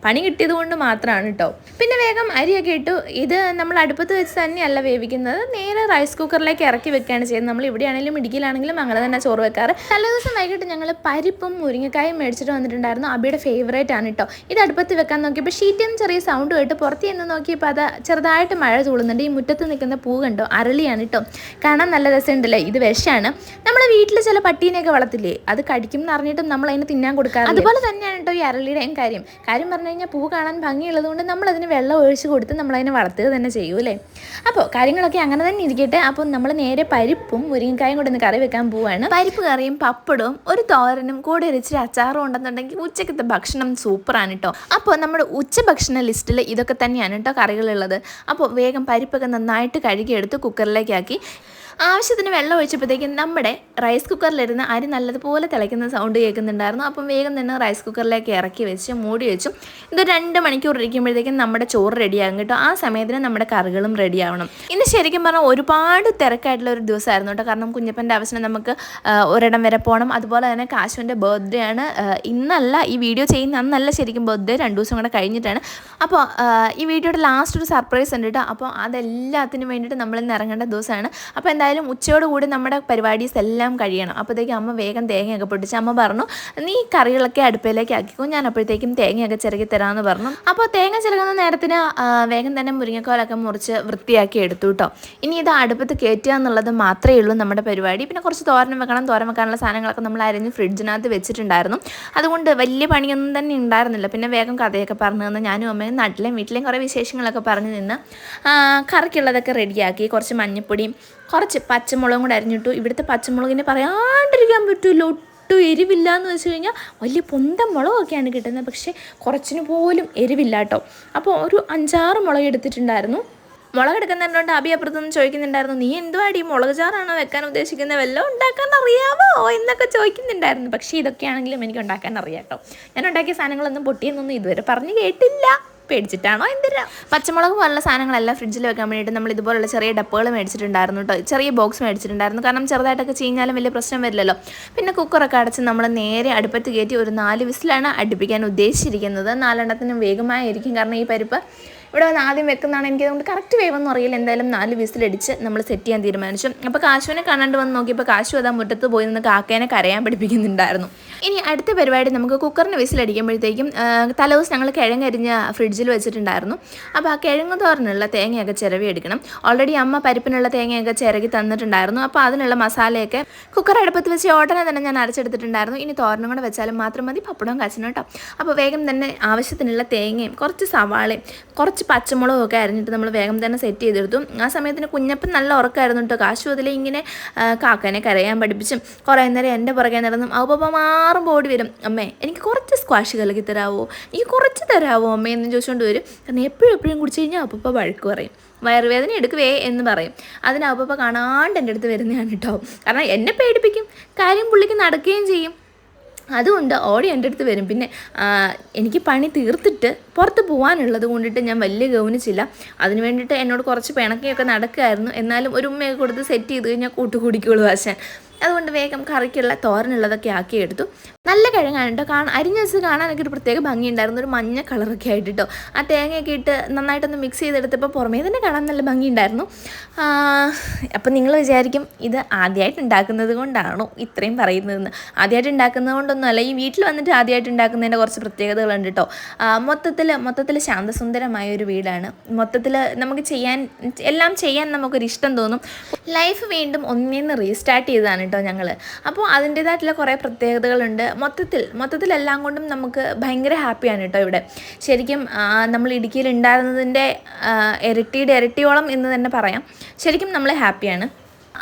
A: പണി കിട്ടിയത് കൊണ്ട് മാത്രമാണ് കേട്ടോ പിന്നെ വേഗം അരിയൊക്കെ ഇട്ടു. ഇത് നമ്മൾ അടുപ്പത്ത് വെച്ച് തന്നെയല്ല വേവിക്കുന്നത്. നേരെ റൈസ് കുക്കറിലേക്ക് ഇറക്കി വെക്കുകയാണ് ചെയ്യുന്നത്. നമ്മൾ ഇവിടെയാണെങ്കിലും ഇടുക്കിയിലാണെങ്കിലും അങ്ങനെ തന്നെ ചോറ് വെക്കാറ്. തലേ ദിവസം വൈകിട്ട് ഞങ്ങൾ പരിപ്പും മുരിങ്ങക്കായും മേടിച്ചിട്ട് വന്നിട്ടുണ്ടായിരുന്നു. അബിയുടെ ഫേവറേറ്റ് ആണ് കേട്ടോ ഇത് അടുപ്പത്ത് വെക്കാൻ നോക്കിയപ്പോൾ നിന്ന് ചെറിയ സൗണ്ട് കേട്ട് പുറത്ത് നിന്ന് നോക്കിയപ്പോൾ അത് ചെറുതായിട്ട് മഴ തൂളുന്നുണ്ട് ഈ മുറ്റത്ത് നിൽക്കുന്ന പൂ കണ്ടോ? അരളിയാണ് കേട്ടോ കാണാൻ നല്ല രസമുണ്ടല്ലേ? ഇത് വിഷമാണ് നമ്മൾ വീട്ടിൽ ചില പട്ടീനെയൊക്കെ വളർത്തില്ലേ? അത് കടിക്കും എന്ന് അറിഞ്ഞിട്ടും നമ്മൾ അതിന് തിന്നാൻ കൊടുക്കാറ് അതുപോലെ തന്നെയാണ് കേട്ടോ ഈ അരളിയുടെയും കാര്യം. കാര്യം പറഞ്ഞു കഴിഞ്ഞാൽ പൂ കാണാൻ ഭംഗിയുള്ളത് കൊണ്ട് നമ്മളതിന് വെള്ളം ഒഴിച്ച് കൊടുത്ത് നമ്മളതിനെ വളർത്തുക തന്നെ ചെയ്യൂ അല്ലേ? അപ്പോൾ കാര്യങ്ങളൊക്കെ അങ്ങനെ തന്നെ ഇരിക്കട്ടെ. അപ്പോൾ നമ്മൾ നേരെ പരിപ്പും മുരിങ്ങക്കായും കൂടെ ഒന്ന് കറി വെക്കാൻ പോവാണ്. പരിപ്പ് കറിയും പപ്പടവും ഒരു തോരനും കൂടെ ഒരു അച്ചാറും ഉണ്ടെന്നുണ്ടെങ്കിൽ ഉച്ചക്കത്തെ ഭക്ഷണം സൂപ്പറാണ് കേട്ടോ. അപ്പോൾ നമ്മുടെ ഉച്ചഭക്ഷണ ലിസ്റ്റിൽ ഇതൊക്കെ തന്നെയാണ് കേട്ടോ കറികളുള്ളത്. അപ്പോൾ വേഗം പരിപ്പൊക്കെ നന്നായിട്ട് കഴുകിയെടുത്ത് കുക്കറിലേക്കാക്കി ആവശ്യത്തിന് വെള്ളം ഒഴിച്ചപ്പോഴത്തേക്കും നമ്മുടെ റൈസ് കുക്കറിലിരുന്ന് അരി നല്ലതുപോലെ തിളയ്ക്കുന്ന സൗണ്ട് കേൾക്കുന്നുണ്ടായിരുന്നു. അപ്പം വേഗം തന്നെ റൈസ് കുക്കറിലേക്ക് ഇറക്കി വെച്ച് മൂടി വെച്ചു. ഇത് രണ്ട് മണിക്കൂർ ഇരിക്കുമ്പോഴത്തേക്കും നമ്മുടെ ചോറ് റെഡിയാകും കേട്ടോ. ആ സമയത്തിന് നമ്മുടെ കറികളും റെഡിയാവണം ഇന്ന് ശരിക്കും പറഞ്ഞാൽ ഒരുപാട് തിരക്കായിട്ടുള്ള ഒരു ദിവസമായിരുന്നു കേട്ടോ. കാരണം കുഞ്ഞപ്പന്റെ ആവശ്യം നമുക്ക് ഒരിടം വരെ പോകണം. അതുപോലെ തന്നെ കാശുവിന്റെ ബർത്ത്ഡേ ആണ്. ഇന്നല്ല ഈ വീഡിയോ ചെയ്യുന്ന അന്നല്ല ശരിക്കും ബർത്ത്ഡേ രണ്ട് ദിവസം കൂടെ കഴിഞ്ഞിട്ടാണ്. അപ്പോൾ ഈ വീഡിയോയുടെ ലാസ്റ്റ് ഒരു സർപ്രൈസ് ഉണ്ട് കേട്ടോ. അപ്പോൾ അതെല്ലാത്തിനും വേണ്ടിയിട്ട് നമ്മൾ ഇന്ന് ഇറങ്ങേണ്ട ദിവസമാണ്. അപ്പോൾ എന്തായാലും ഉച്ചയോടുകൂടി നമ്മുടെ പരിപാടീസ് എല്ലാം കഴിയണം. അപ്പോഴത്തേക്കും അമ്മ വേഗം തേങ്ങയൊക്കെ പൊട്ടിച്ച് അമ്മ പറഞ്ഞു നീ കറികളൊക്കെ അടുപ്പിലേക്ക് ആക്കിക്കോ ഞാൻ അപ്പോഴത്തേക്കും തേങ്ങയൊക്കെ ചിരകി തരാമെന്ന് പറഞ്ഞു. അപ്പോൾ തേങ്ങ ചിരകുന്ന നേരത്തിന് വേഗം തന്നെ മുരിങ്ങക്കോലൊക്കെ മുറിച്ച് വൃത്തിയാക്കി എടുത്തു കേട്ടോ ഇനി ഇത് അടുപ്പത്ത് കയറ്റുക എന്നുള്ളത് മാത്രമേ ഉള്ളൂ നമ്മുടെ പരിപാടി. പിന്നെ കുറച്ച് തോരൻ വെക്കണം. തോരൻ വെക്കാനുള്ള സാധനങ്ങളൊക്കെ നമ്മൾ അരിഞ്ഞ് ഫ്രിഡ്ജിനകത്ത് വെച്ചിട്ടുണ്ടായിരുന്നു. അതുകൊണ്ട് വലിയ പണിയൊന്നും തന്നെ ഉണ്ടായിരുന്നില്ല. പിന്നെ വേഗം കഥയൊക്കെ പറഞ്ഞു തന്ന് ഞാനും അമ്മയും നാട്ടിലെയും വീട്ടിലെയും കുറേ വിശേഷങ്ങളൊക്കെ പറഞ്ഞു നിന്ന് കറിക്കുള്ളതൊക്കെ റെഡിയാക്കി കുറച്ച് മഞ്ഞപ്പൊടിയും കുറച്ച് പച്ചമുളകും കൂടെ അരിഞ്ഞിട്ടു. ഇവിടുത്തെ പച്ചമുളകിനെ പറയാണ്ടിരിക്കാൻ പറ്റുമല്ലോ ഒട്ടും എരിവില്ല എന്ന് വെച്ച് കഴിഞ്ഞാൽ വലിയ പൊന്തം മുളകൊക്കെയാണ് കിട്ടുന്നത്. പക്ഷേ കുറച്ചിന് പോലും എരിവില്ല കേട്ടോ. അപ്പോൾ ഒരു അഞ്ചാറ് മുളക് എടുത്തിട്ടുണ്ടായിരുന്നു. മുളക് എടുക്കുന്നതിനോട് അബി അപ്പുറത്തുനിന്ന് ചോദിക്കുന്നുണ്ടായിരുന്നു. നീ എന്തുവാടി മുളക് ചാറാണോ വെക്കാൻ ഉദ്ദേശിക്കുന്നത്? വല്ലതും ഉണ്ടാക്കാൻ അറിയാമോ എന്നൊക്കെ ചോദിക്കുന്നുണ്ടായിരുന്നു. പക്ഷേ ഇതൊക്കെയാണെങ്കിലും എനിക്ക് ഉണ്ടാക്കാൻ അറിയാം കേട്ടോ. ഞാൻ ഉണ്ടാക്കിയ സാധനങ്ങളൊന്നും പൊട്ടിയെന്നൊന്നും ഇതുവരെ പറഞ്ഞു കേട്ടില്ല. പേടിച്ചിട്ടാണോ? എന്തിനാ? പച്ചമുളക് പോലുള്ള സാധനങ്ങളെല്ലാം ഫ്രിഡ്ജിൽ വെക്കാൻ വേണ്ടിയിട്ട് നമ്മൾ ഇതുപോലുള്ള ചെറിയ ഡപ്പകൾ മേടിച്ചിട്ടുണ്ടായിരുന്നു കേട്ടോ ചെറിയ ബോക്സ് മേടിച്ചിട്ടുണ്ടായിരുന്നു. കാരണം ചെറുതായിട്ടൊക്കെ ചീഞ്ഞാലും വലിയ പ്രശ്നം വരില്ലല്ലോ. പിന്നെ കുക്കറൊക്കെ അടച്ച് നമ്മൾ നേരെ അടുപ്പത്ത് കയറ്റി ഒരു നാല് വിസിലാണ് അടുപ്പിക്കാൻ ഉദ്ദേശിച്ചിരിക്കുന്നത്. നാലെണ്ണത്തിനും വേഗമായിരിക്കും. കാരണം ഈ പരിപ്പ് ഇവിടെ വന്ന് ആദ്യം വെക്കുന്നതാണ്. എനിക്ക് അതുകൊണ്ട് കറക്റ്റ് വേവെന്ന് അറിയില്ല. എന്തായാലും നാല് വിസിലടിച്ച് നമ്മൾ സെറ്റ് ചെയ്യാൻ തീരുമാനിച്ചു. അപ്പോൾ കാശുവിനെ കാണാണ്ട് വന്ന് നോക്കിയപ്പോൾ കാശു അതാ മുറ്റത്ത് പോയി നിന്ന് കാക്കേനെ കരയാൻ പഠിപ്പിക്കുന്നുണ്ടായിരുന്നു. ഇനി അടുത്ത പരിപാടി നമുക്ക് കുക്കറിന് വിസിലടിക്കുമ്പോഴത്തേക്കും തലേദിവസം ഞങ്ങൾ കിഴങ്ങരിഞ്ഞ് ഫ്രിഡ്ജിൽ വെച്ചിട്ടുണ്ടായിരുന്നു. അപ്പോൾ ആ കിഴങ്ങ് തോരനുള്ള തേങ്ങയൊക്കെ ചിരവി എടുക്കണം. ഓൾറെഡി അമ്മ പരിപ്പിനുള്ള തേങ്ങയൊക്കെ ചിരകി തന്നിട്ടുണ്ടായിരുന്നു. അപ്പോൾ അതിനുള്ള മസാലയൊക്കെ കുക്കർ അടുപ്പത്ത് വെച്ച് ഉടനെ തന്നെ ഞാൻ അരച്ചെടുത്തിട്ടുണ്ടായിരുന്നു. ഇനി തോരനും കൂടെ വെച്ചാലും മാത്രം മതി. പപ്പടവും കച്ചനും കേട്ടോ. അപ്പോൾ വേഗം തന്നെ ആവശ്യത്തിനുള്ള തേങ്ങയും കുറച്ച് സവാളയും കുറച്ച് പച്ചമുളകും ഒക്കെ അരിഞ്ഞിട്ട് നമ്മൾ വേഗം തന്നെ സെറ്റ് ചെയ്തെടുത്തു. ആ സമയത്തിന് കുഞ്ഞപ്പൻ നല്ല ഉറക്കമായിരുന്നു കേട്ടോ. കാശു അതിലെ ഇങ്ങനെ കാക്കനെ കരയാൻ പഠിപ്പിച്ചും കുറേ നേരം എന്റെ പുറകെ നടന്നും അവപ്പ മാറുമ്പോൾ ബോഡി വരും. അമ്മേ എനിക്ക് കുറച്ച് സ്ക്വാഷ് കലക്കി തരാവോ? എനിക്ക് കുറച്ച് തരാമോ അമ്മേ എന്ന് ചോദിച്ചുകൊണ്ട് വരും. കാരണം എപ്പോഴും എപ്പോഴും കുടിച്ച് കഴിഞ്ഞാൽ അപ്പപ്പോൾ വഴക്ക് പറയും. വയറുവേദന എടുക്കുവേ എന്ന് പറയും. അതിന് കാണാണ്ട് എന്റെ അടുത്ത് വരുന്നതാണ് കേട്ടോ കാരണം എന്നെ പേടിപ്പിക്കും. കാര്യം പുള്ളിക്ക് നടക്കുകയും ചെയ്യും. അതുകൊണ്ട് ഓടി എന്റെ അടുത്ത് വരും. പിന്നെ എനിക്ക് പണി തീർത്തിട്ട് പുറത്ത് പോകാനുള്ളത് കൊണ്ടിട്ട് ഞാൻ വലിയ ഗൗനിച്ചില്ല. അതിന് വേണ്ടിയിട്ട് എന്നോട് കുറച്ച് പിണക്കിയൊക്കെ നടക്കുമായിരുന്നു എന്നാലും ഒരു ഉമ്മയൊക്കെ കൊടുത്ത് സെറ്റ് ചെയ്ത് കഴിഞ്ഞാൽ കൂട്ടുകൂടിക്കോളൂ ആശാൻ. അതുകൊണ്ട് വേഗം കറിക്കുള്ള തോരനുള്ളതൊക്കെ ആക്കി എടുത്തു നല്ല കിഴങ്ങാണ് കേട്ടോ. കാണാൻ അരിഞ്ഞ വെച്ച് കാണാനൊക്കെ ഒരു പ്രത്യേക ഭംഗിയുണ്ടായിരുന്നു. ഒരു മഞ്ഞ കളറൊക്കെ ആയിട്ട് കേട്ടോ ആ തേങ്ങയൊക്കെ ഇട്ട് നന്നായിട്ടൊന്ന് മിക്സ് ചെയ്തെടുത്തപ്പോൾ പുറമേ തന്നെ കാണാൻ നല്ല ഭംഗിയുണ്ടായിരുന്നു. അപ്പം നിങ്ങൾ വിചാരിക്കും ഇത് ആദ്യമായിട്ട് ഉണ്ടാക്കുന്നത് കൊണ്ടാണോ ഇത്രയും പറയുന്നതെന്ന്. ആദ്യമായിട്ട് ഉണ്ടാക്കുന്നത് കൊണ്ടൊന്നും അല്ല ഈ വീട്ടിൽ വന്നിട്ട് ആദ്യമായിട്ട് ഉണ്ടാക്കുന്നതിന്റെ കുറച്ച് പ്രത്യേകതകളുണ്ട് കേട്ടോ. മൊത്തത്തിൽ മൊത്തത്തിൽ ശാന്തസുന്ദരമായ ഒരു വീടാണ്. മൊത്തത്തിൽ നമുക്ക് ചെയ്യാൻ എല്ലാം ചെയ്യാൻ നമുക്കൊരു ഇഷ്ടം തോന്നും. ലൈഫ് വീണ്ടും ഒന്നേന്ന് റീസ്റ്റാർട്ട് ചെയ്തതാണ് കേട്ടോ ഞങ്ങൾ അപ്പോൾ അതിന്റേതായിട്ടുള്ള കുറേ പ്രത്യേകതകളുണ്ട്. മൊത്തത്തിൽ മൊത്തത്തിൽ എല്ലാം കൊണ്ടും നമുക്ക് ഭയങ്കര ഹാപ്പിയാണ് കേട്ടോ ഇവിടെ. ശരിക്കും നമ്മൾ ഇടുക്കിയിൽ ഉണ്ടായിരുന്നതിന്റെ ഇരട്ടിയുടെ ഇരട്ടിയോളം എന്ന് തന്നെ പറയാം. ശരിക്കും നമ്മൾ ഹാപ്പിയാണ്.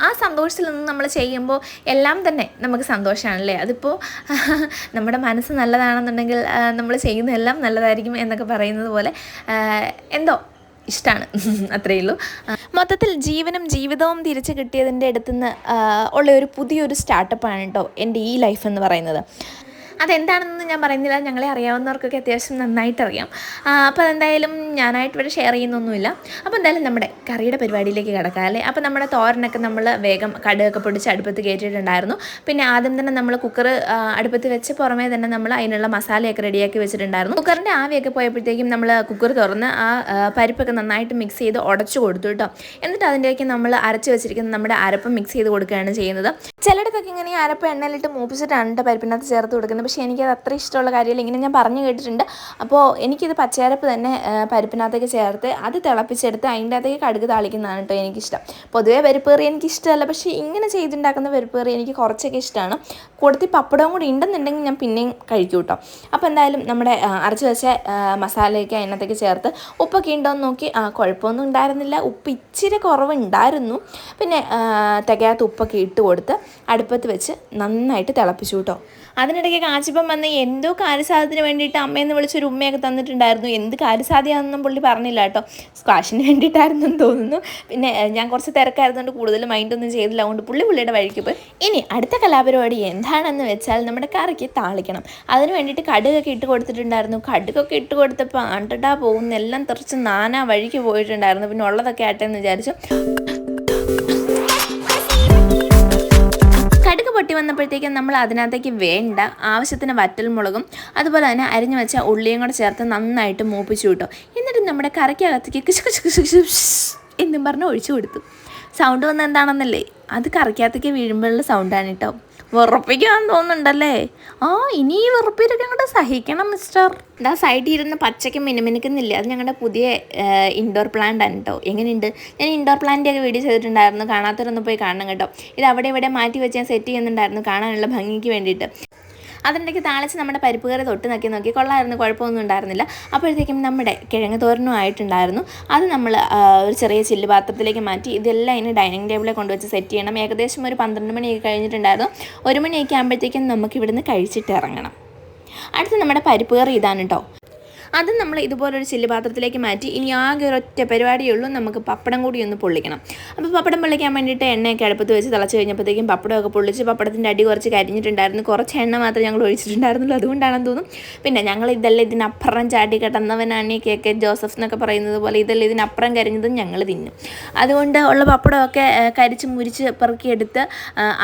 A: ആ സന്തോഷത്തിൽ നിന്ന് നമ്മൾ ചെയ്യുമ്പോൾ എല്ലാം തന്നെ നമുക്ക് സന്തോഷമാണല്ലേ അതിപ്പോൾ നമ്മുടെ മനസ്സ് നല്ലതാണെന്നുണ്ടെങ്കിൽ നമ്മൾ ചെയ്യുന്നതെല്ലാം നല്ലതായിരിക്കും എന്നൊക്കെ പറയുന്നത് പോലെ എന്തോ ഇഷ്ടമാണ് അത്രയേ ഉള്ളൂ. മൊത്തത്തിൽ ജീവനും ജീവിതവും തിരിച്ചു കിട്ടിയതിന്റെ അടുത്തുനിന്ന് ഉള്ള ഒരു പുതിയൊരു സ്റ്റാർട്ടപ്പാണ് കേട്ടോ എന്റെ ഈ ലൈഫ് എന്ന് പറയുന്നത്. അതെന്താണെന്ന് ഞാൻ പറയുന്നില്ല. ഞങ്ങളെ അറിയാവുന്നവർക്കൊക്കെ അത്യാവശ്യം നന്നായിട്ട് അറിയാം അപ്പോൾ അതെന്തായാലും ഞാനായിട്ട് ഇവിടെ ഷെയർ ചെയ്യുന്നൊന്നുമില്ല. അപ്പോൾ എന്തായാലും നമ്മുടെ കറിയുടെ പരിപാടിയിലേക്ക് കിടക്കാം അല്ലേ? അപ്പോൾ നമ്മുടെ തോരനൊക്കെ നമ്മൾ വേഗം കടുകൊക്കെ പൊടിച്ച് അടുപ്പത്ത് കയറ്റിയിട്ടുണ്ടായിരുന്നു. പിന്നെ ആദ്യം തന്നെ നമ്മൾ കുക്കർ അടുപ്പത്ത് വെച്ച് പുറമേ തന്നെ നമ്മൾ അതിനുള്ള മസാലയൊക്കെ റെഡിയാക്കി വെച്ചിട്ടുണ്ടായിരുന്നു. കുക്കറിന്റെ ആവിയൊക്കെ പോയപ്പോഴത്തേക്കും നമ്മൾ കുക്കർ തുറന്ന് ആ പരിപ്പൊക്കെ നന്നായിട്ട് മിക്സ് ചെയ്ത് ഉടച്ചു കൊടുത്തു കേട്ടോ. എന്നിട്ട് അതിന്റെയൊക്കെ നമ്മൾ അരച്ച് വെച്ചിരിക്കുന്ന നമ്മുടെ അരപ്പ് മിക്സ് ചെയ്ത് കൊടുക്കുകയാണ് ചെയ്യുന്നത്. ചിലയിടത്തൊക്കെ ഇങ്ങനെ അരപ്പ് എണ്ണയിലിട്ട് മൂപ്പിച്ചിട്ടാണ് പരിപ്പിനകത്ത് ചേർത്ത് കൊടുക്കുന്നത്. പക്ഷേ എനിക്കത് അത്ര ഇഷ്ടമുള്ള കാര്യമില്ല. ഇങ്ങനെ ഞാൻ പറഞ്ഞു കേട്ടിട്ടുണ്ട്. അപ്പോൾ എനിക്കിത് പച്ചയരപ്പ് തന്നെ പരിപ്പിനകത്തേക്ക് ചേർത്ത് അത് തിളപ്പിച്ചെടുത്ത് അതിന്റെ അകത്തേക്ക് കടുക് താളിക്കുന്നതാണ് കേട്ടോ എനിക്കിഷ്ടം. പൊതുവേ പരിപ്പ് കറി എനിക്ക് ഇഷ്ടമല്ല പക്ഷേ ഇങ്ങനെ ചെയ്തുണ്ടാക്കുന്ന പരിപ്പ് കറി എനിക്ക് കുറച്ചൊക്കെ ഇഷ്ടമാണ്. കൂടുതൽ പപ്പടവും കൂടി ഉണ്ടെന്നുണ്ടെങ്കിൽ ഞാൻ പിന്നെയും കഴിക്കും കേട്ടോ. അപ്പോൾ എന്തായാലും നമ്മുടെ അരച്ച് വെച്ച മസാലയൊക്കെ അതിനകത്തേക്ക് ചേർത്ത് ഉപ്പൊക്കെ ഉണ്ടോ എന്ന് നോക്കി ആ, കുഴപ്പമൊന്നും ഉണ്ടായിരുന്നില്ല. ഉപ്പ് ഇച്ചിരി കുറവുണ്ടായിരുന്നു. പിന്നെ തികയാത്ത ഉപ്പൊക്കെ ഇട്ട് കൊടുത്ത് അടുപ്പത്ത് വെച്ച് നന്നായിട്ട് തിളപ്പിച്ചു കേട്ടോ. അതിനിടയ്ക്ക് കാച്ചിപ്പം വന്ന് എന്തോ കാര്യസാധ്യത്തിന് വേണ്ടിയിട്ട് അമ്മയെന്ന് വിളിച്ചൊരു ഉമ്മയൊക്കെ തന്നിട്ടുണ്ടായിരുന്നു. എന്ത് കാര്യസാധ്യമാണെന്നും പുള്ളി പറഞ്ഞില്ല കേട്ടോ. സ്ക്വാഷിന് വേണ്ടിയിട്ടായിരുന്നെന്ന് തോന്നുന്നു. പിന്നെ ഞാൻ കുറച്ച് തിരക്കായിരുന്നുകൊണ്ട് കൂടുതൽ മൈൻഡൊന്നും ചെയ്തില്ല. അതുകൊണ്ട് പുള്ളി പുള്ളിയുടെ വഴിക്ക് പോയി. ഇനി അടുത്ത കലാപരിപാടി എന്താണെന്ന് വെച്ചാൽ നമ്മുടെ കറിക്ക് താളിക്കണം. അതിന് വേണ്ടിയിട്ട് കടുകൊക്കെ ഇട്ട് കൊടുത്തിട്ടുണ്ടായിരുന്നു. കടുകൊക്കെ ഇട്ട് കൊടുത്തപ്പോൾ ആണ്ടടാ പോകുന്ന എല്ലാം തെറിച്ച് നാനാ വഴിക്ക് പോയിട്ടുണ്ടായിരുന്നു. പിന്നെ ഉള്ളതൊക്കെ ആട്ടെ എന്ന് വിചാരിച്ചു. വന്നപ്പോഴത്തേക്കും നമ്മൾ അതിനകത്തേക്ക് വേണ്ട ആവശ്യത്തിന് വറ്റൽമുളകും അതുപോലെ തന്നെ അരിഞ്ഞു വെച്ച ഉള്ളിയും കൂടെ ചേർത്ത് നന്നായിട്ട് മൂപ്പിച്ചു കിട്ടും എന്നിട്ട് നമ്മുടെ കറിക്കകത്തേക്ക് എന്നും പറഞ്ഞ് ഒഴിച്ചു കൊടുത്തു. സൗണ്ട് വന്ന എന്താണെന്നല്ലേ? അത് കറിക്കകത്തേക്ക് വീഴുമ്പോഴുള്ള സൗണ്ടാണ് കേട്ടോ വിറപ്പിക്കാൻ തോന്നുന്നുണ്ടല്ലേ? ആ ഇനി ഈ വിറപ്പിലൊക്കെ അങ്ങോട്ട് സഹിക്കണം മിസ്റ്റർ ഇതാ സൈഡിൽ ഇരുന്ന് പച്ചയ്ക്ക് മിനുമിനുക്കുന്നില്ല? അത് ഞങ്ങളുടെ പുതിയ ഇൻഡോർ പ്ലാന്റ് ആണ് കേട്ടോ എങ്ങനെയുണ്ട്? ഞാൻ ഇൻഡോർ പ്ലാന്റ് ഒക്കെ വീഡിയോ ചെയ്തിട്ടുണ്ടായിരുന്നു. കാണാത്തവരൊന്ന് പോയി കാണണം കേട്ടോ. ഇത് അവിടെ ഇവിടെ മാറ്റി വെച്ച് ഞാൻ സെറ്റ് ചെയ്യുന്നുണ്ടായിരുന്നു. കാണാനുള്ള ഭംഗിക്ക് വേണ്ടിയിട്ട്. അതിനിടയ്ക്ക് താളിച്ച് നമ്മുടെ പരിപ്പ് കറി തൊട്ട് നോക്കി നോക്കി. കൊള്ളായിരുന്നു കുഴപ്പമൊന്നും ഉണ്ടായിരുന്നില്ല. അപ്പോഴത്തേക്കും നമ്മുടെ കിഴങ്ങ് തോരനും ആയിട്ടുണ്ടായിരുന്നു. അത് നമ്മൾ ഒരു ചെറിയ ചില്ല് പാത്രത്തിലേക്ക് മാറ്റി ഇതെല്ലാം ഇനി ഡൈനിങ് ടേബിളിൽ കൊണ്ടുവച്ച് സെറ്റ് ചെയ്യണം. ഏകദേശം ഒരു പന്ത്രണ്ട് മണിയൊക്കെ കഴിഞ്ഞിട്ടുണ്ടായിരുന്നു. ഒരു മണിയൊക്കെ ആകുമ്പോഴത്തേക്കും നമുക്ക് ഇവിടുന്ന് കഴിച്ചിട്ട് ഇറങ്ങണം. അടുത്ത് നമ്മുടെ പരിപ്പ് കറി ഇതാണ് കേട്ടോ അത് നമ്മൾ ഇതുപോലൊരു ചില്ല് പാത്രത്തിലേക്ക് മാറ്റി ഇനി ആകെ ഒരൊറ്റ പരിപാടിയേ ഉള്ളൂ നമുക്ക് പപ്പടം കൂടി ഒന്ന് പൊള്ളിക്കണം. അപ്പോൾ പപ്പടം പൊള്ളിക്കാൻ വേണ്ടിയിട്ട് എണ്ണയൊക്കെ അടുപ്പത്ത് വെച്ച് തിളച്ച് കഴിഞ്ഞപ്പോഴത്തേക്കും പപ്പടമൊക്കെ പൊള്ളിച്ച് പപ്പടത്തിന്റെ അടി കുറച്ച് കരിഞ്ഞിട്ടുണ്ടായിരുന്നു. കുറച്ച് എണ്ണ മാത്രം ഞങ്ങൾ ഒഴിച്ചിട്ടുണ്ടായിരുന്നുള്ളൂ. അതുകൊണ്ടാണെന്ന് തോന്നുന്നു പിന്നെ ഞങ്ങൾ ഇതെല്ലാം ഇതിനപ്പുറം ചാടി കിടന്നവനാണ് കെ കെ ജോസഫ് എന്നൊക്കെ പറയുന്നത് പോലെ ഇതെല്ലാം ഇതിനപ്പുറം കരിഞ്ഞതും ഞങ്ങൾ തിന്നും. അതുകൊണ്ട് ഉള്ള പപ്പടമൊക്കെ കരിച്ച് മുരിച്ച് പെറുക്കിയെടുത്ത്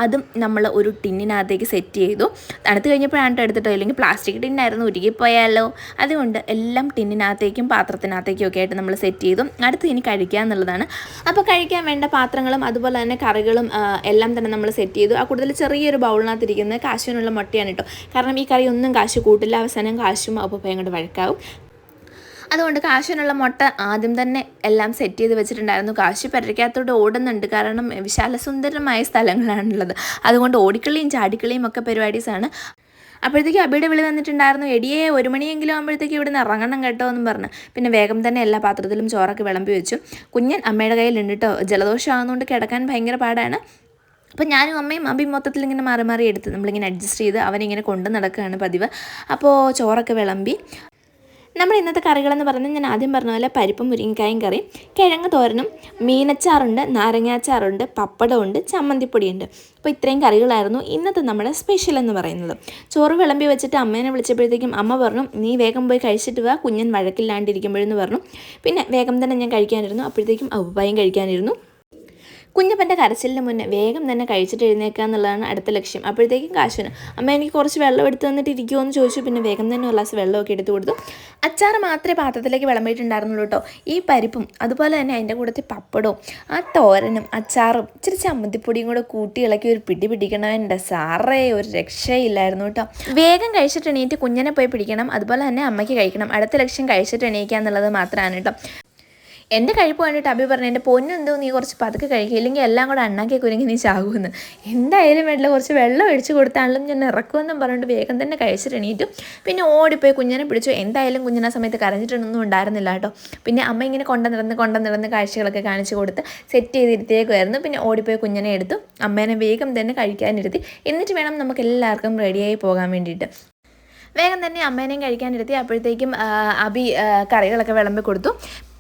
A: അതും നമ്മൾ ഒരു ടിന്നിനകത്തേക്ക് സെറ്റ് ചെയ്തു. തണുത്ത് കഴിഞ്ഞപ്പോഴാണ് ട്ടോ എടുത്തിട്ടോ അല്ലെങ്കിൽ പ്ലാസ്റ്റിക് ടിന്നായിരുന്നു. ഉരുകിപ്പോയാലോ. അതുകൊണ്ട് എല്ലാം ടിന്നിനകത്തേക്കും പാത്രത്തിനകത്തേക്കും ഒക്കെ ആയിട്ട് നമ്മൾ സെറ്റ് ചെയ്തു. അടുത്ത് ഇനി കഴിക്കുക എന്നുള്ളതാണ്. അപ്പോൾ കഴിക്കാൻ വേണ്ട പാത്രങ്ങളും അതുപോലെ തന്നെ കറികളും എല്ലാം തന്നെ നമ്മൾ സെറ്റ് ചെയ്തു. ആ കൂടുതൽ ചെറിയൊരു ബൗളിനകത്ത് ഇരിക്കുന്നത് കാശുവിനുള്ള മുട്ടയാണ് കേട്ടോ കാരണം ഈ കറി ഒന്നും കാശ് കൂട്ടില്ല. അവസാനം കാശും അപ്പോൾ അങ്ങോട്ട് വഴക്കാവും. അതുകൊണ്ട് കാശിനുള്ള മുട്ട ആദ്യം തന്നെ എല്ലാം സെറ്റ് ചെയ്ത് വെച്ചിട്ടുണ്ടായിരുന്നു. കാശി പെരയ്ക്കകത്തോട്ട് ഓടുന്നുണ്ട്. കാരണം വിശാലസുന്ദരമായ സ്ഥലങ്ങളാണുള്ളത്. അതുകൊണ്ട് ഓടിക്കളിയും ചാടിക്കളിയും ഒക്കെ പരിപാടീസാണ്. അപ്പോഴത്തേക്കും അബിയുടെ വിളി വന്നിട്ടുണ്ടായിരുന്നു എടിയെ ഒരു മണിയെങ്കിലും ആകുമ്പോഴത്തേക്ക് ഇവിടെ നിന്ന് ഇറങ്ങണം കേട്ടോ എന്ന് പറഞ്ഞു. പിന്നെ വേഗം തന്നെ എല്ലാ പാത്രത്തിലും ചോറൊക്കെ വിളമ്പി വെച്ചു. കുഞ്ഞൻ അമ്മയുടെ കയ്യിലുണ്ട് കേട്ടോ ജലദോഷമാകുന്നതുകൊണ്ട് കിടക്കാൻ ഭയങ്കര പാടാണ്. അപ്പോൾ ഞാനും അമ്മയും അബി മൊത്തത്തിൽ ഇങ്ങനെ മാറി മാറി എടുത്ത് നമ്മളിങ്ങനെ അഡ്ജസ്റ്റ് ചെയ്ത് അവനിങ്ങനെ കൊണ്ടു നടക്കുകയാണ് പതിവ്. അപ്പോൾ ചോറൊക്കെ വിളമ്പി. നമ്മൾ ഇന്നത്തെ കറികളെന്ന് പറഞ്ഞാൽ ഞാൻ ആദ്യം പറഞ്ഞ പോലെ പരിപ്പും മുരിങ്ങക്കായും കറി കിഴങ്ങ് തോരനും മീനച്ചാറുണ്ട് നാരങ്ങാച്ചാറുണ്ട് പപ്പടമുണ്ട് ചമ്മന്തിപ്പൊടിയുണ്ട്. അപ്പോൾ ഇത്രയും കറികളായിരുന്നു ഇന്നത്തെ നമ്മുടെ സ്പെഷ്യൽ എന്ന് പറയുന്നത്. ചോറ് വിളമ്പി വെച്ചിട്ട് അമ്മേനെ വിളിച്ചപ്പോഴത്തേക്കും അമ്മ പറഞ്ഞു നീ വേഗം പോയി കഴിച്ചിട്ട് വാ കുഞ്ഞൻ വഴക്കില്ലാണ്ടിരിക്കുമ്പോഴെന്ന് പറഞ്ഞു. പിന്നെ വേഗം തന്നെ ഞാൻ കഴിക്കാനിരുന്നു. അപ്പോഴത്തേക്കും അവപ്പായം കഴിക്കാനിരുന്നു. കുഞ്ഞപ്പന്റെ കരച്ചിലിന് മുന്നേ വേഗം തന്നെ കഴിച്ചിട്ട് എഴുന്നേക്കുക എന്നുള്ളതാണ് അടുത്ത ലക്ഷ്യം. അപ്പോഴത്തേക്കും കാശുവിന് അമ്മ എനിക്ക് കുറച്ച് വെള്ളം എടുത്ത് തന്നിട്ട് ഇരിക്കുമോ എന്ന് ചോദിച്ചു. പിന്നെ വേഗം തന്നെ ഒരു ഗ്ലാസ് വെള്ളമൊക്കെ എടുത്ത് കൊടുത്തു. അച്ചാർ മാത്രമേ പാത്രത്തിലേക്ക് വിളമ്പിയിട്ടുണ്ടായിരുന്നുള്ളൂ കേട്ടോ. ഈ പരിപ്പും അതുപോലെ തന്നെ അതിന്റെ കൂടത്തിൽ പപ്പടവും ആ തോരനും അച്ചാറും ഇച്ചിരി ചമ്മന്തിപ്പൊടിയും കൂടെ കൂട്ടി ഇളക്കി ഒരു പിടി പിടിക്കണമെന്റെ സാറേ ഒരു രക്ഷയില്ലായിരുന്നു കേട്ടോ. വേഗം കഴിച്ചിട്ട് എണീറ്റ് കുഞ്ഞിനെ പോയി പിടിക്കണം. അതുപോലെ തന്നെ അമ്മയ്ക്ക് കഴിക്കണം. അടുത്ത ലക്ഷ്യം കഴിച്ചിട്ട് എണീക്കുക എന്നുള്ളത് മാത്രമാണ് കേട്ടോ. എന്റെ കഴിപ്പ് കണ്ടിട്ട് അഭി പറഞ്ഞു എന്റെ പൊന്നെന്തോ നീ കുറച്ച് പതുക്കെ കഴിക്കുക ഇല്ലെങ്കിൽ എല്ലാം കൂടെ അണ്ണാക്കി കുരുങ്ങി നീ ചാകുമെന്ന്. എന്തായാലും വേണ്ടില്ല കുറച്ച് വെള്ളം ഒഴിച്ച് കൊടുത്താണെങ്കിലും ഞാൻ ഇറക്കുമെന്നും പറഞ്ഞിട്ട് വേഗം തന്നെ കഴിച്ചിട്ട് എണീറ്റു. പിന്നെ ഓടിപ്പോയി കുഞ്ഞിനെ പിടിച്ചു. എന്തായാലും കുഞ്ഞിനെ സമയത്ത് കരഞ്ഞിട്ടൊന്നും ഉണ്ടായിരുന്നില്ല കേട്ടോ. പിന്നെ അമ്മ ഇങ്ങനെ കൊണ്ടു നടന്ന് കൊണ്ടു നടന്ന് കാഴ്ചകളൊക്കെ കാണിച്ചു കൊടുത്ത് സെറ്റ് ചെയ്തിരുത്തേക്കുമായിരുന്നു പിന്നെ ഓടിപ്പോയി കുഞ്ഞിനെ എടുത്തു. അമ്മേനെ വേഗം തന്നെ കഴിക്കാനിരുത്തി. എന്നിട്ട് വേണം നമുക്ക് എല്ലാവർക്കും റെഡിയായി പോകാൻ വേണ്ടിയിട്ട്. വേഗം തന്നെ അമ്മേനെയും കഴിക്കാനിരുത്തി. അപ്പോഴത്തേക്കും അബി കറികളൊക്കെ വിളമ്പി കൊടുത്തു.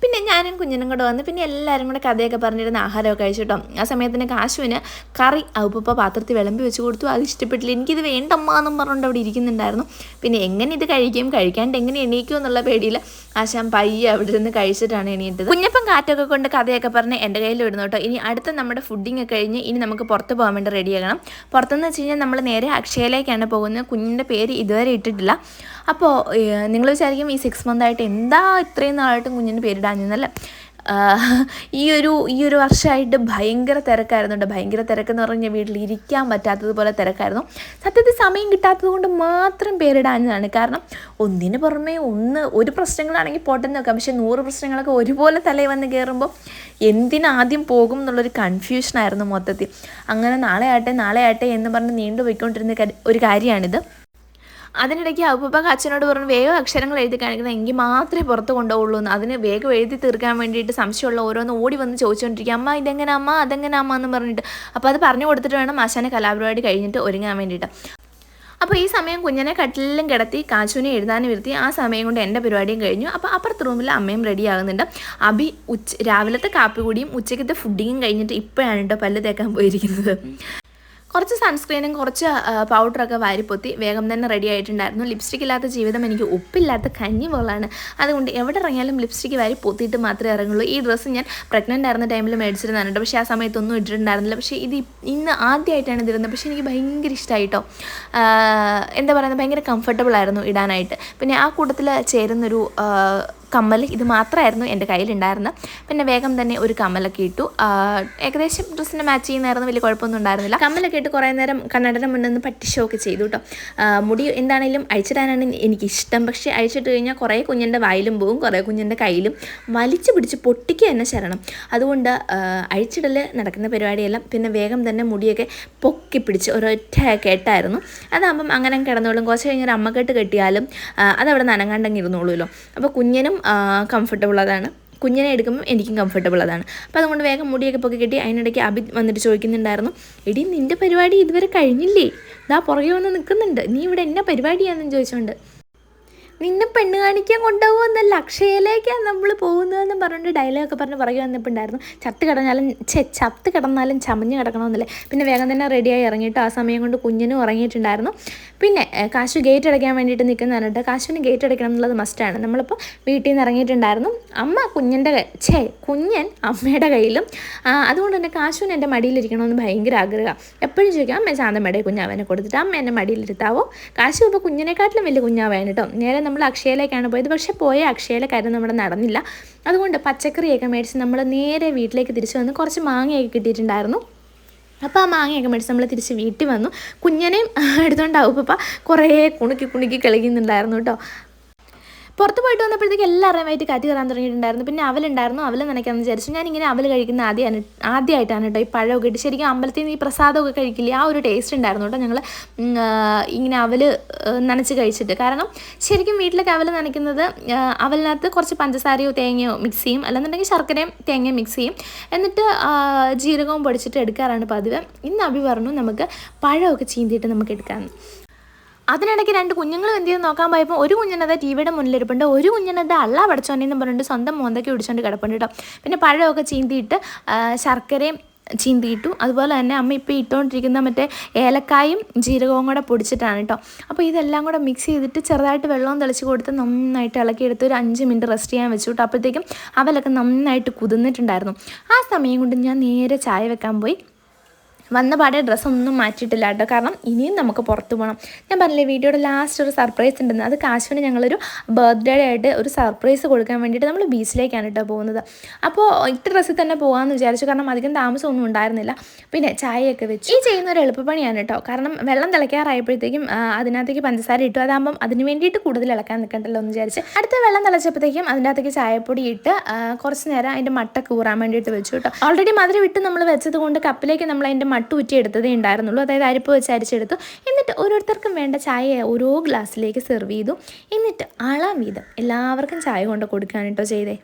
A: പിന്നെ ഞാനും കുഞ്ഞിനും കൂടെ വന്ന് പിന്നെ എല്ലാവരും കൂടെ കഥയൊക്കെ പറഞ്ഞിരുന്ന ആഹാരമൊക്കെ കഴിച്ചിട്ടോ. ആ സമയത്തിന് കാശുവിന് കറി ഉപ്പ പാത്രത്തിൽ വിളമ്പി വെച്ച് കൊടുത്തു. അത് ഇഷ്ടപ്പെട്ടില്ല. എനിക്കിത് വേണ്ടമ്മ എന്നും പറഞ്ഞുകൊണ്ട് അവിടെ ഇരിക്കുന്നുണ്ടായിരുന്നു. പിന്നെ എങ്ങനെ ഇത് കഴിക്കും? കഴിക്കാണ്ട് എങ്ങനെ എണീക്കും എന്നുള്ള പേടിയിൽ ആശാൻ പയ്യെ അവിടെ നിന്ന് കഴിച്ചിട്ടാണ് എണീറ്റത്. കുഞ്ഞപ്പം കാറ്റൊക്കെ കൊണ്ട് കഥയൊക്കെ പറഞ്ഞ് എന്റെ കയ്യിൽ വിടുന്നു കേട്ടോ. ഇനി അടുത്ത നമ്മുടെ ഫുഡിങ് ഒക്കെ കഴിഞ്ഞ് ഇനി നമുക്ക് പുറത്ത് പോകാൻ വേണ്ടി റെഡിയാകണം പുറത്തെന്ന് വെച്ച് കഴിഞ്ഞാൽ നമ്മൾ നേരെ അക്ഷയയിലേക്കാണ് പോകുന്നത്. കുഞ്ഞിന്റെ പേര് ഇതുവരെ ഇട്ടിട്ടില്ല. അപ്പോൾ നിങ്ങൾ വിചാരിക്കും ഈ സിക്സ് മന്ത് ആയിട്ട് എന്താ ഇത്രയും നാളായിട്ടും കുഞ്ഞിന് പേരിടാഞ്ഞെന്നല്ല ഈ ഒരു ഈ ഒരു വർഷമായിട്ട് ഭയങ്കര തിരക്കായിരുന്നു കേട്ടോ ഭയങ്കര തിരക്കെന്ന് പറഞ്ഞാൽ വീട്ടിലിരിക്കാൻ പറ്റാത്തതുപോലെ തിരക്കായിരുന്നു. സത്യത്തിൽ സമയം കിട്ടാത്തത് കൊണ്ട് മാത്രം പേരിടാഞ്ഞതാണ്. കാരണം ഒന്നിന് പുറമേ ഒന്ന് ഒരു പ്രശ്നങ്ങളാണെങ്കിൽ പോട്ടെന്ന് നോക്കാം പക്ഷേ നൂറ് പ്രശ്നങ്ങളൊക്കെ ഒരുപോലെ തലയിൽ വന്ന് കയറുമ്പോൾ എന്തിനാദ്യം പോകും എന്നുള്ളൊരു കൺഫ്യൂഷനായിരുന്നു മൊത്തത്തിൽ. അങ്ങനെ നാളെ ആട്ടെ നാളെ ആട്ടെ എന്ന് പറഞ്ഞ് നീണ്ടുപോയിക്കൊണ്ടിരുന്ന ഒരു കാര്യമാണിത്. അതിനിടയ്ക്ക് അപ്പൂപ്പ അച്ഛനോട് പറഞ്ഞു വേഗം അക്ഷരങ്ങൾ എഴുതി കാണിക്കുന്നത് എങ്കിൽ മാത്രമേ പുറത്ത് കൊണ്ടുപോകുള്ളൂ എന്ന്. അതിന് വേഗം എഴുതി തീർക്കാൻ വേണ്ടിയിട്ട് സംശയമുള്ള ഓരോന്ന് ഓടി വന്ന് ചോദിച്ചുകൊണ്ടിരിക്കുക അമ്മ ഇതെങ്ങനെ അമ്മ? അതെങ്ങനെ അമ്മ? എന്ന് പറഞ്ഞിട്ട്. അപ്പോൾ അത് പറഞ്ഞു കൊടുത്തിട്ട് വേണം ആശാനെ കലാപരിപാടി കഴിഞ്ഞിട്ട് ഒരുങ്ങാൻ വേണ്ടിയിട്ട്. അപ്പോൾ ഈ സമയം കുഞ്ഞിനെ കട്ടിലും കിടത്തി കാശുവിനെ എഴുതാനും ഇരുത്തി ആ സമയം കൊണ്ട് എന്റെ പരിപാടിയും കഴിഞ്ഞു. അപ്പോൾ അപ്പുറത്ത് റൂമിൽ അമ്മയും റെഡി ആകുന്നുണ്ട്. അഭി ഉച്ച രാവിലത്തെ കാപ്പി കൂടിയും ഉച്ചയ്ക്കത്തെ ഫുഡിങ്ങും കഴിഞ്ഞിട്ട് ഇപ്പോഴാണ് കേട്ടോ പല്ല് തേക്കാൻ പോയിരിക്കുന്നത്. കുറച്ച് സൺസ്ക്രീനും കുറച്ച് പൗഡറൊക്കെ വാരിപ്പൊത്തി വേഗം തന്നെ റെഡി ആയിട്ടുണ്ടായിരുന്നു. ലിപ്സ്റ്റിക് ഇല്ലാത്ത ജീവിതം എനിക്ക് ഉപ്പില്ലാത്ത കഞ്ഞി പോലാണ്. അതുകൊണ്ട് എവിടെ ഇറങ്ങിയാലും ലിപ്സ്റ്റിക് വാരി പൊത്തിയിട്ട് മാത്രമേ ഇറങ്ങുള്ളൂ. ഈ ഡ്രസ്സ് ഞാൻ പ്രഗ്നന്റ് ആയിരുന്ന ടൈമിൽ മേടിച്ചിരുന്നതാണ് പക്ഷേ ആ സമയത്തൊന്നും ഇട്ടിട്ടുണ്ടായിരുന്നില്ല. പക്ഷേ ഇത് ഇന്ന് ആദ്യമായിട്ടാണ് ഇതിരുന്നത് പക്ഷേ എനിക്ക് ഭയങ്കര ഇഷ്ടമായിട്ടോ എന്താ പറയുന്നത്? ഭയങ്കര കംഫർട്ടബിൾ ആയിരുന്നു ഇടാനായിട്ട്. പിന്നെ ആ കൂട്ടത്തിൽ ചേരുന്നൊരു കമ്മൽ ഇത് മാത്രമായിരുന്നു എന്റെ കയ്യിലുണ്ടായിരുന്നത്. പിന്നെ വേഗം തന്നെ ഒരു കമ്മലൊക്കെ ഇട്ടു. ഏകദേശം ഡ്രസ്സിന് മാച്ച് ചെയ്യുന്നതായിരുന്നു വലിയ കുഴപ്പമൊന്നും ഉണ്ടായിരുന്നില്ല. കമ്മലൊക്കെ ഇട്ട് കുറേ നേരം കണ്ണടയുടെ മുന്നിൽ നിന്ന് ഷോക്ക് ഒക്കെ ചെയ്തു കേട്ടോ മുടി എന്താണെങ്കിലും അഴിച്ചിടാനാണ് എനിക്കിഷ്ടം. പക്ഷേ അഴിച്ചിട്ട് കഴിഞ്ഞാൽ കുറേ കുഞ്ഞിന്റെ വായിലും പോവും കുറേ കുഞ്ഞിന്റെ കയ്യിലും. വലിച്ചു പിടിച്ച് പൊട്ടിക്കുക തന്നെ ശരണം. അതുകൊണ്ട് അഴിച്ചിടൽ നടക്കുന്ന പരിപാടിയെല്ലാം പിന്നെ വേഗം തന്നെ മുടിയൊക്കെ പൊക്കി പിടിച്ച് ഒരൊറ്റ കെട്ടായിരുന്നു. അതാകുമ്പം അങ്ങനെ കിടന്നോളും. കുറച്ച് കഴിഞ്ഞൊരു അമ്മക്കെട്ട് കെട്ടിയാലും അതവിടെ നനങ്ങാണ്ടെങ്കിൽ ഇരുന്നോളൂല്ലോ അപ്പോൾ കുഞ്ഞിനും കംഫർട്ടബിൾ അതാണ്. കുഞ്ഞിനെ എടുക്കുമ്പോൾ എനിക്കും കംഫർട്ടബിൾ അതാണ്. അപ്പോൾ അതുകൊണ്ട് വേഗം മുടിയൊക്കെ പൊക്കി കിട്ടി അതിനിടയ്ക്ക് അഭിത് വന്നിട്ട് ചോദിക്കുന്നുണ്ടായിരുന്നു എടി നിന്റെ പരിപാടി ഇതുവരെ കഴിഞ്ഞില്ലേ? ഇതാ പുറകെ വന്ന് നിൽക്കുന്നുണ്ട് നീ ഇവിടെ എന്നാ പരിപാടിയാണെന്ന് ചോദിച്ചുകൊണ്ട് നിന്നെ പെണ്ണ് കാണിക്കാൻ കൊണ്ടുപോകുന്നല്ല അക്ഷയയിലേക്കാണ് നമ്മൾ പോകുന്നതെന്ന് പറഞ്ഞിട്ട് ഡയലോഗൊക്കെ പറഞ്ഞ് പുറകെ വന്നിട്ടുണ്ടായിരുന്നു. ചത്ത് കിടന്നാലും ചെ ചത്ത് കിടന്നാലും ചമഞ്ഞ് കിടക്കണമെന്നില്ല. പിന്നെ വേഗം തന്നെ റെഡിയായി ഇറങ്ങിയിട്ട് ആ സമയം കൊണ്ട് കുഞ്ഞിനും ഉറങ്ങിയിട്ടുണ്ടായിരുന്നു. പിന്നെ കാശു ഗേറ്റ് അടയ്ക്കാൻ വേണ്ടിയിട്ട് നിൽക്കുന്ന പറഞ്ഞിട്ട് കാശുവിന് ഗേറ്റ് അടയ്ക്കണം എന്നുള്ളത് മസ്റ്റാണ് നമ്മളിപ്പോൾ വീട്ടിൽ നിന്ന് ഇറങ്ങിയിട്ടുണ്ടായിരുന്നു. അമ്മ കുഞ്ഞിന്റെ ഛേ കുഞ്ഞൻ അമ്മയുടെ കയ്യിലും അതുകൊണ്ട് തന്നെ കാശുവിന് എന്റെ മടിയിലിരിക്കണമെന്ന് ഭയങ്കര ആഗ്രഹം. എപ്പോഴും ചോദിക്കാം അമ്മ ശാന്തമ്മയുടെ കുഞ്ഞാവനെ കൊടുത്തിട്ട് അമ്മ എന്റെ മടിയിലിരുത്താവോ? കാശു ഇപ്പോൾ കുഞ്ഞിനെക്കാട്ടിലും വലിയ കുഞ്ഞാവാണ് കേട്ടോ. നേരെ നമ്മൾ അക്ഷയയിലേക്കാണ് പോയത്. പക്ഷേ പോയ അക്ഷയയിലെ കാര്യം നമ്മുടെ നടന്നില്ല. അതുകൊണ്ട് പച്ചക്കറിയൊക്കെ മേടിച്ച് നമ്മൾ നേരെ വീട്ടിലേക്ക് തിരിച്ചു വന്ന് കുറച്ച് മാങ്ങയൊക്കെ കിട്ടിയിട്ടുണ്ടായിരുന്നു. അപ്പോൾ ആ മാങ്ങയൊക്കെ മേടിച്ച് നമ്മൾ തിരിച്ച് വീട്ടിൽ വന്നു. കുഞ്ഞനെയും എടുത്തുകൊണ്ടാവും പപ്പ കുറേ കുണുക്കി കുണുക്കി കളിക്കുന്നുണ്ടായിരുന്നു കേട്ടോ. പുറത്ത് പോയിട്ട് വന്നപ്പോഴത്തേക്ക് എല്ലാവരുമായിട്ട് കാറ്റ് കയറാൻ തുടങ്ങിയിട്ടുണ്ടായിരുന്നു. പിന്നെ അവലുണ്ടായിരുന്നു അവൽ നനയ്ക്കാമെന്ന് വിചാരിച്ചു. ഞാനിങ്ങനെ അവൽ കഴിക്കുന്ന ആദ്യമാണ് ആദ്യമായിട്ടാണ് കേട്ടോ ഈ പഴമൊക്കെ ഇട്ട്. ശരിക്കും അമ്പലത്തിൽ നിന്ന് ഈ പ്രസാദമൊക്കെ കഴിക്കില്ലേ? ആ ഒരു ടേസ്റ്റ് ഉണ്ടായിരുന്നു കേട്ടോ ഞങ്ങൾ ഇങ്ങനെ അവൽ നനച്ച് കഴിച്ചിട്ട്. കാരണം ശരിക്കും വീട്ടിലൊക്കെ അവൽ നനയ്ക്കുന്നത് അവലിനകത്ത് കുറച്ച് പഞ്ചസാരയോ തേങ്ങയോ മിക്സ് ചെയ്യും. അല്ലെന്നുണ്ടെങ്കിൽ ശർക്കരയും തേങ്ങയും മിക്സ് ചെയ്യും. എന്നിട്ട് ജീരകവും പൊടിച്ചിട്ട് എടുക്കാറാണ് പതിവ്. ഇന്ന് അഭി പറഞ്ഞു നമുക്ക് പഴമൊക്കെ ചീന്തിയിട്ട് നമുക്ക് എടുക്കാമെന്ന് അതിനിടയ്ക്ക് രണ്ട് കുഞ്ഞുങ്ങളും എന്ത് ചെയ്ത് നോക്കാൻ പോയപ്പോൾ ഒരു കുഞ്ഞിനത് ടി വിയുടെ മുന്നിലിരിപ്പുണ്ട്. ഒരു കുഞ്ഞിനത് അള്ള പടച്ചോനെന്ന് പറഞ്ഞിട്ട് സ്വന്തം മോന്തൊക്കെ ഓടിച്ചോണ്ട് കിടപ്പുണ്ട് കേട്ടോ പിന്നെ പഴമൊക്കെ ചീന്തിയിട്ട് ശർക്കരയും ചീന്തിയിട്ടു. അതുപോലെ തന്നെ അമ്മ ഇപ്പോൾ ഇട്ടുകൊണ്ടിരിക്കുന്ന മറ്റേ ഏലക്കായും ജീരകവും കൂടെ പൊടിച്ചിട്ടാണ് കേട്ടോ അപ്പോൾ ഇതെല്ലാം കൂടെ മിക്സ് ചെയ്തിട്ട് ചെറുതായിട്ട് വെള്ളവും തെളിച്ച് കൊടുത്ത് നന്നായിട്ട് ഇളക്കിയെടുത്ത് ഒരു അഞ്ച് മിനിറ്റ് റെസ്റ്റ് ചെയ്യാൻ വെച്ചു കേട്ടോ അപ്പോഴത്തേക്കും അവലൊക്കെ നന്നായിട്ട് കുതിർന്നിട്ടുണ്ടായിരുന്നു. ആ സമയം കൊണ്ട് ഞാൻ നേരെ ചായ വെക്കാൻ പോയി. വന്ന പാടെ ഡ്രസ്സൊന്നും മാറ്റിയിട്ടില്ല കേട്ടോ. കാരണം ഇനിയും നമുക്ക് പുറത്ത് പോകണം ഞാൻ പറഞ്ഞില്ലേ വീഡിയോയുടെ ലാസ്റ്റ് ഒരു സർപ്രൈസ് ഉണ്ടെന്ന്. അത് കാശുവിന് ഞങ്ങളൊരു ബർത്ത്ഡേ ആയിട്ട് ഒരു സർപ്രൈസ് കൊടുക്കാൻ വേണ്ടിയിട്ട് നമ്മൾ ബീച്ചിലേക്കാണ് കേട്ടോ പോകുന്നത്. അപ്പോൾ ഇട്ട് ഡ്രസ്സിൽ തന്നെ പോകാമെന്ന് വിചാരിച്ചു. കാരണം അധികം താമസമൊന്നും ഉണ്ടായിരുന്നില്ല. പിന്നെ ചായയൊക്കെ വെച്ച്. ഈ ചെയ്യുന്ന ഒരു എളുപ്പപ്പണിയാണ് കേട്ടോ. കാരണം വെള്ളം തിളയ്ക്കാറായപ്പോഴത്തേക്കും അതിനകത്തേക്ക് പഞ്ചസാര ഇട്ടു. അതാകുമ്പം അതിന് വേണ്ടിയിട്ട് കൂടുതൽ ഇളക്കാൻ നിൽക്കണ്ടല്ലോ എന്ന് വിചാരിച്ച്. അടുത്ത വെള്ളം തിളച്ചപ്പോഴത്തേക്കും അതിന്റെ അകത്തേക്ക് ചായപ്പൊടി ഇട്ട് കുറച്ച് നേരം അതിന്റെ മട്ട കൂറാൻ വേണ്ടിയിട്ട് വെച്ചു കേട്ടോ. ഓൾറെഡി മധുരം വിട്ട് നമ്മൾ വെച്ചത് കൊണ്ട് കപ്പിലേക്ക് നമ്മൾ അതിന്റെ മട്ട് ഊറ്റി എടുത്തതേ ഉണ്ടായിരുന്നുള്ളൂ. അതായത് അരിപ്പ് വെച്ച് അരിച്ചെടുത്തു. എന്നിട്ട് ഓരോരുത്തർക്കും വേണ്ട ചായ ഓരോ ഗ്ലാസ്സിലേക്ക് സെർവ് ചെയ്തു. എന്നിട്ട് അളാം വീതം എല്ലാവർക്കും ചായ കൊണ്ട് കൊടുക്കുകയാണ് കേട്ടോ ചെയ്തേ.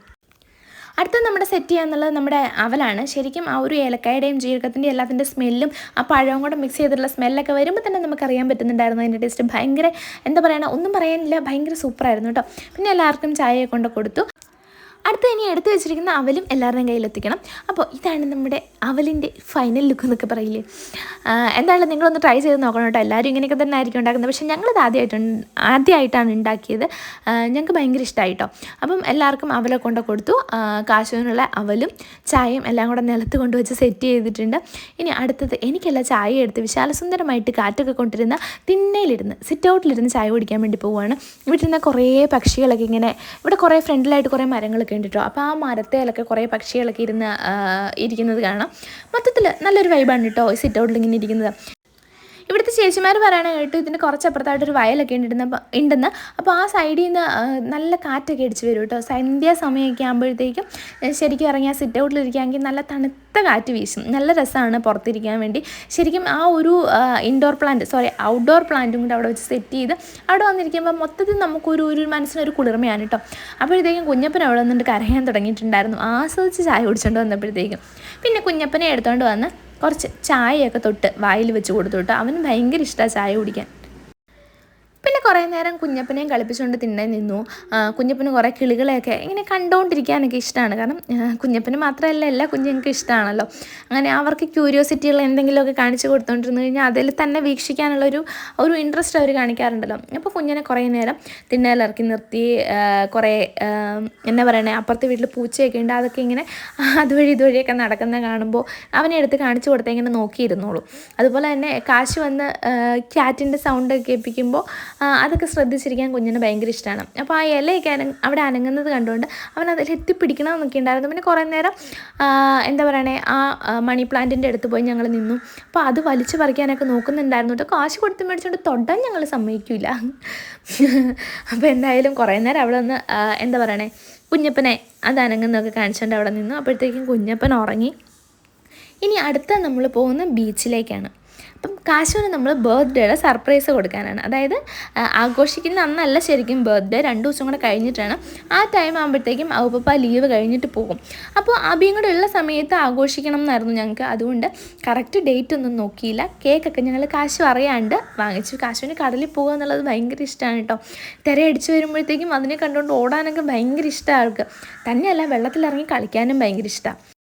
A: അടുത്ത നമ്മുടെ സെറ്റ് ചെയ്യാന്നുള്ളത് നമ്മുടെ അവലാണ്. ശരിക്കും ആ ഒരു ഏലക്കായുടെയും ജീരകത്തിന്റെയും എല്ലാത്തിന്റെ സ്മെല്ലും ആ പഴവും കൂടെ മിക്സ് ചെയ്തിട്ടുള്ള സ്മെല്ലൊക്കെ വരുമ്പോൾ തന്നെ നമുക്ക് അറിയാൻ പറ്റുന്നുണ്ടായിരുന്നു അതിന്റെ ടേസ്റ്റ് ഭയങ്കര എന്താ പറയുക ഒന്നും പറയാനില്ല ഭയങ്കര സൂപ്പറായിരുന്നു കേട്ടോ പിന്നെ എല്ലാവർക്കും ചായയെ കൊണ്ട് കൊടുത്തു. അടുത്ത് ഇനി എടുത്തു വെച്ചിരിക്കുന്ന അവലും എല്ലാവരുടെയും കയ്യിലെത്തിക്കണം. അപ്പോൾ ഇതാണ് നമ്മുടെ അവലിന്റെ ഫൈനൽ ലുക്ക് എന്നൊക്കെ പറയില്ലേ? എന്തായാലും നിങ്ങളൊന്ന് ട്രൈ ചെയ്ത് നോക്കണം കേട്ടോ. എല്ലാവരും ഇങ്ങനെയൊക്കെ തന്നെ ആയിരിക്കും ഉണ്ടാക്കുന്നത്. പക്ഷേ ഞങ്ങളത് ആദ്യമായിട്ട് ആദ്യമായിട്ടാണ് ഉണ്ടാക്കിയത്. ഞങ്ങൾക്ക് ഭയങ്കര ഇഷ്ടമായിട്ടോ അപ്പം എല്ലാവർക്കും അവലൊക്കെ കൊണ്ട് കൊടുത്തു. കാശുവിനുള്ള അവലും ചായയും എല്ലാം കൂടെ നിലത്ത് കൊണ്ടുവച്ച് സെറ്റ് ചെയ്തിട്ടുണ്ട്. ഇനി അടുത്തത് എനിക്കല്ല ചായ എടുത്ത് വിശാലസുന്ദരമായിട്ട് കാറ്റൊക്കെ കൊണ്ടിരുന്ന തിന്നയിലിരുന്ന് സിറ്റ് ഔട്ടിലിരുന്ന് ചായ കുടിക്കാൻ വേണ്ടി പോവുകയാണ്. ഇവിടെ ഇരുന്ന കുറേ പക്ഷികളൊക്കെ ഇങ്ങനെ ഇവിടെ കുറേ ഫ്രണ്ടിലായിട്ട് കുറേ മരങ്ങളൊക്കെ ഉണ്ട് കേട്ടോ അപ്പോൾ ആ മരത്തേലൊക്കെ കുറേ പക്ഷികളൊക്കെ ഇരുന്ന് ഇരിക്കുന്നത് കാണാം. മൊത്തത്തിൽ നല്ലൊരു വൈബാണ് കേട്ടോ സിറ്റ് ഔട്ടിൽ ഇങ്ങനെ ഇരിക്കുന്നത്. ഇവിടുത്തെ ചേച്ചിമാർ പറയണ കേട്ടു ഇതിന്റെ കുറച്ചപ്പുറത്തായിട്ടൊരു വയലൊക്കെ ഉണ്ടിരുന്ന ഉണ്ടെന്ന്. അപ്പോൾ ആ സൈഡിൽ നിന്ന് നല്ല കാറ്റൊക്കെ അടിച്ച് വരും കേട്ടോ. സന്ധ്യാസമയമൊക്കെ ആകുമ്പോഴത്തേക്കും ഏ, ശരിക്കും ഇറങ്ങിയാൽ ആ സിറ്റ് ഔട്ടിലിരിക്കുകയാണെങ്കിൽ നല്ല തണുത്ത കാറ്റ് വീശും. നല്ല രസമാണ് പുറത്തിരിക്കാൻ വേണ്ടി. ശരിക്കും ആ ഒരു ഇൻഡോർ പ്ലാന്റ് സോറി ഔട്ട്ഡോർ പ്ലാന്റും കൂടെ അവിടെ വെച്ച് സെറ്റ് ചെയ്ത് അവിടെ വന്നിരിക്കുമ്പോൾ മൊത്തത്തിൽ നമുക്കൊരു ഒരു മനസ്സിനൊരു കുളിർമയാണ് കേട്ടോ. അപ്പോഴത്തേക്കും കുഞ്ഞപ്പൻ അവിടെ വന്നിട്ട് കരയാൻ തുടങ്ങിയിട്ടുണ്ടായിരുന്നു. ആസ്വദിച്ച് ചായ കുടിച്ചുകൊണ്ട് വന്നപ്പോഴത്തേക്കും. പിന്നെ കുഞ്ഞപ്പനെ എടുത്തുകൊണ്ട് വന്ന് കുറച്ച് ചായയൊക്കെ തൊട്ട് വായിൽ വെച്ച് കൊടുത്തു കേട്ടോ. അവന് ഭയങ്കര ഇഷ്ടമാണ് ചായ കുടിക്കാൻ. പിന്നെ കുറേ നേരം കുഞ്ഞപ്പനെയും കളിപ്പിച്ചുകൊണ്ട് തിന്നേ നിന്നു. കുഞ്ഞപ്പന് കുറേ കിളികളെയൊക്കെ ഇങ്ങനെ കണ്ടുകൊണ്ടിരിക്കാനൊക്കെ ഇഷ്ടമാണ് കാരണം കുഞ്ഞപ്പന് മാത്രമല്ല എല്ലാ കുഞ്ഞുങ്ങൾക്ക് ഇഷ്ടമാണല്ലോ അങ്ങനെ അവർക്ക് ക്യൂരിയോസിറ്റിയുള്ള എന്തെങ്കിലുമൊക്കെ കാണിച്ചു കൊടുത്തുകൊണ്ടിരുന്നു കഴിഞ്ഞാൽ അതിൽ തന്നെ വീക്ഷിക്കാനുള്ളൊരു ഒരു ഒരു ഇൻട്രസ്റ്റ് അവർ കാണിക്കാറുണ്ടല്ലോ. അപ്പോൾ കുഞ്ഞിനെ കുറേ നേരം തിന്നലിറക്കി നിർത്തി കുറേ എന്നാ പറയണേ അപ്പുറത്തെ വീട്ടിൽ പൂച്ചയൊക്കെ ഉണ്ട്. അതൊക്കെ ഇങ്ങനെ അതുവഴി ഇതുവഴിയൊക്കെ നടക്കുന്ന കാണുമ്പോൾ അവനെ എടുത്ത് കാണിച്ചു കൊടുത്താൽ ഇങ്ങനെ നോക്കിയിരുന്നോളൂ. അതുപോലെ തന്നെ കാശ് വന്ന് ക്യാറ്റിന്റെ സൗണ്ട് കേൾപ്പിക്കുമ്പോൾ അതൊക്കെ ശ്രദ്ധിച്ചിരിക്കാൻ കുഞ്ഞിന് ഭയങ്കര ഇഷ്ടമാണ് അപ്പോൾ ആ ഇലയൊക്കെ അവിടെ അനങ്ങുന്നത് കണ്ടുകൊണ്ട് അവൻ അതിൽ എത്തിപ്പിടിക്കണമെന്നൊക്കെ ഉണ്ടായിരുന്നു. പിന്നെ കുറേ നേരം എന്താ പറയണേ ആ ആ, മണി പ്ലാന്റിന്റെ അടുത്ത് പോയി ഞങ്ങൾ നിന്നു. അപ്പോൾ അത് വലിച്ചു പറിക്കാനൊക്കെ നോക്കുന്നുണ്ടായിരുന്നു കേട്ടോ. കാശ് കൊടുത്ത് മേടിച്ചുകൊണ്ട് തൊടാൻ ഞങ്ങൾ സമ്മതിക്കില്ല അപ്പോൾ എന്തായാലും കുറേ നേരം അവിടെ നിന്ന് എന്താ പറയണേ കുഞ്ഞപ്പനെ അത് അനങ്ങുന്നൊക്കെ കാണിച്ചുകൊണ്ട് അവിടെ നിന്നു. അപ്പോഴത്തേക്കും കുഞ്ഞപ്പൻ ഉറങ്ങി. ഇനി അടുത്ത നമ്മൾ പോകുന്ന ബീച്ചിലേക്കാണ് അപ്പം കാശുവിന് നമ്മൾ ബർത്ത്ഡേയുടെ സർപ്രൈസ് കൊടുക്കാനാണ്. അതായത് ആഘോഷിക്കുന്ന അന്നല്ല ശരിക്കും ബർത്ത്ഡേ രണ്ട് ദിവസം കൂടെ കഴിഞ്ഞിട്ടാണ്. ആ ടൈം ആകുമ്പോഴത്തേക്കും അവപ്പ ലീവ് കഴിഞ്ഞിട്ട് പോകും. അപ്പോൾ അബിയും കൂടെ ഉള്ള സമയത്ത് ആഘോഷിക്കണം എന്നായിരുന്നു ഞങ്ങൾക്ക് അതുകൊണ്ട് കറക്റ്റ് ഡേറ്റ് ഒന്നും നോക്കിയില്ല. കേക്കൊക്കെ ഞങ്ങൾ കാശു അറിയാണ്ട് വാങ്ങിച്ചു. കാശുവിന് കടലിൽ പോകുക എന്നുള്ളത് ഭയങ്കര ഇഷ്ടമാണ് കേട്ടോ തിരയടിച്ച് വരുമ്പോഴത്തേക്കും അതിനെ കണ്ടുകൊണ്ട് ഓടാനൊക്കെ ഭയങ്കര ഇഷ്ടമാണ് ആൾക്ക്. തന്നെയല്ല വെള്ളത്തിലിറങ്ങി കളിക്കാനും ഭയങ്കര ഇഷ്ടമാണ്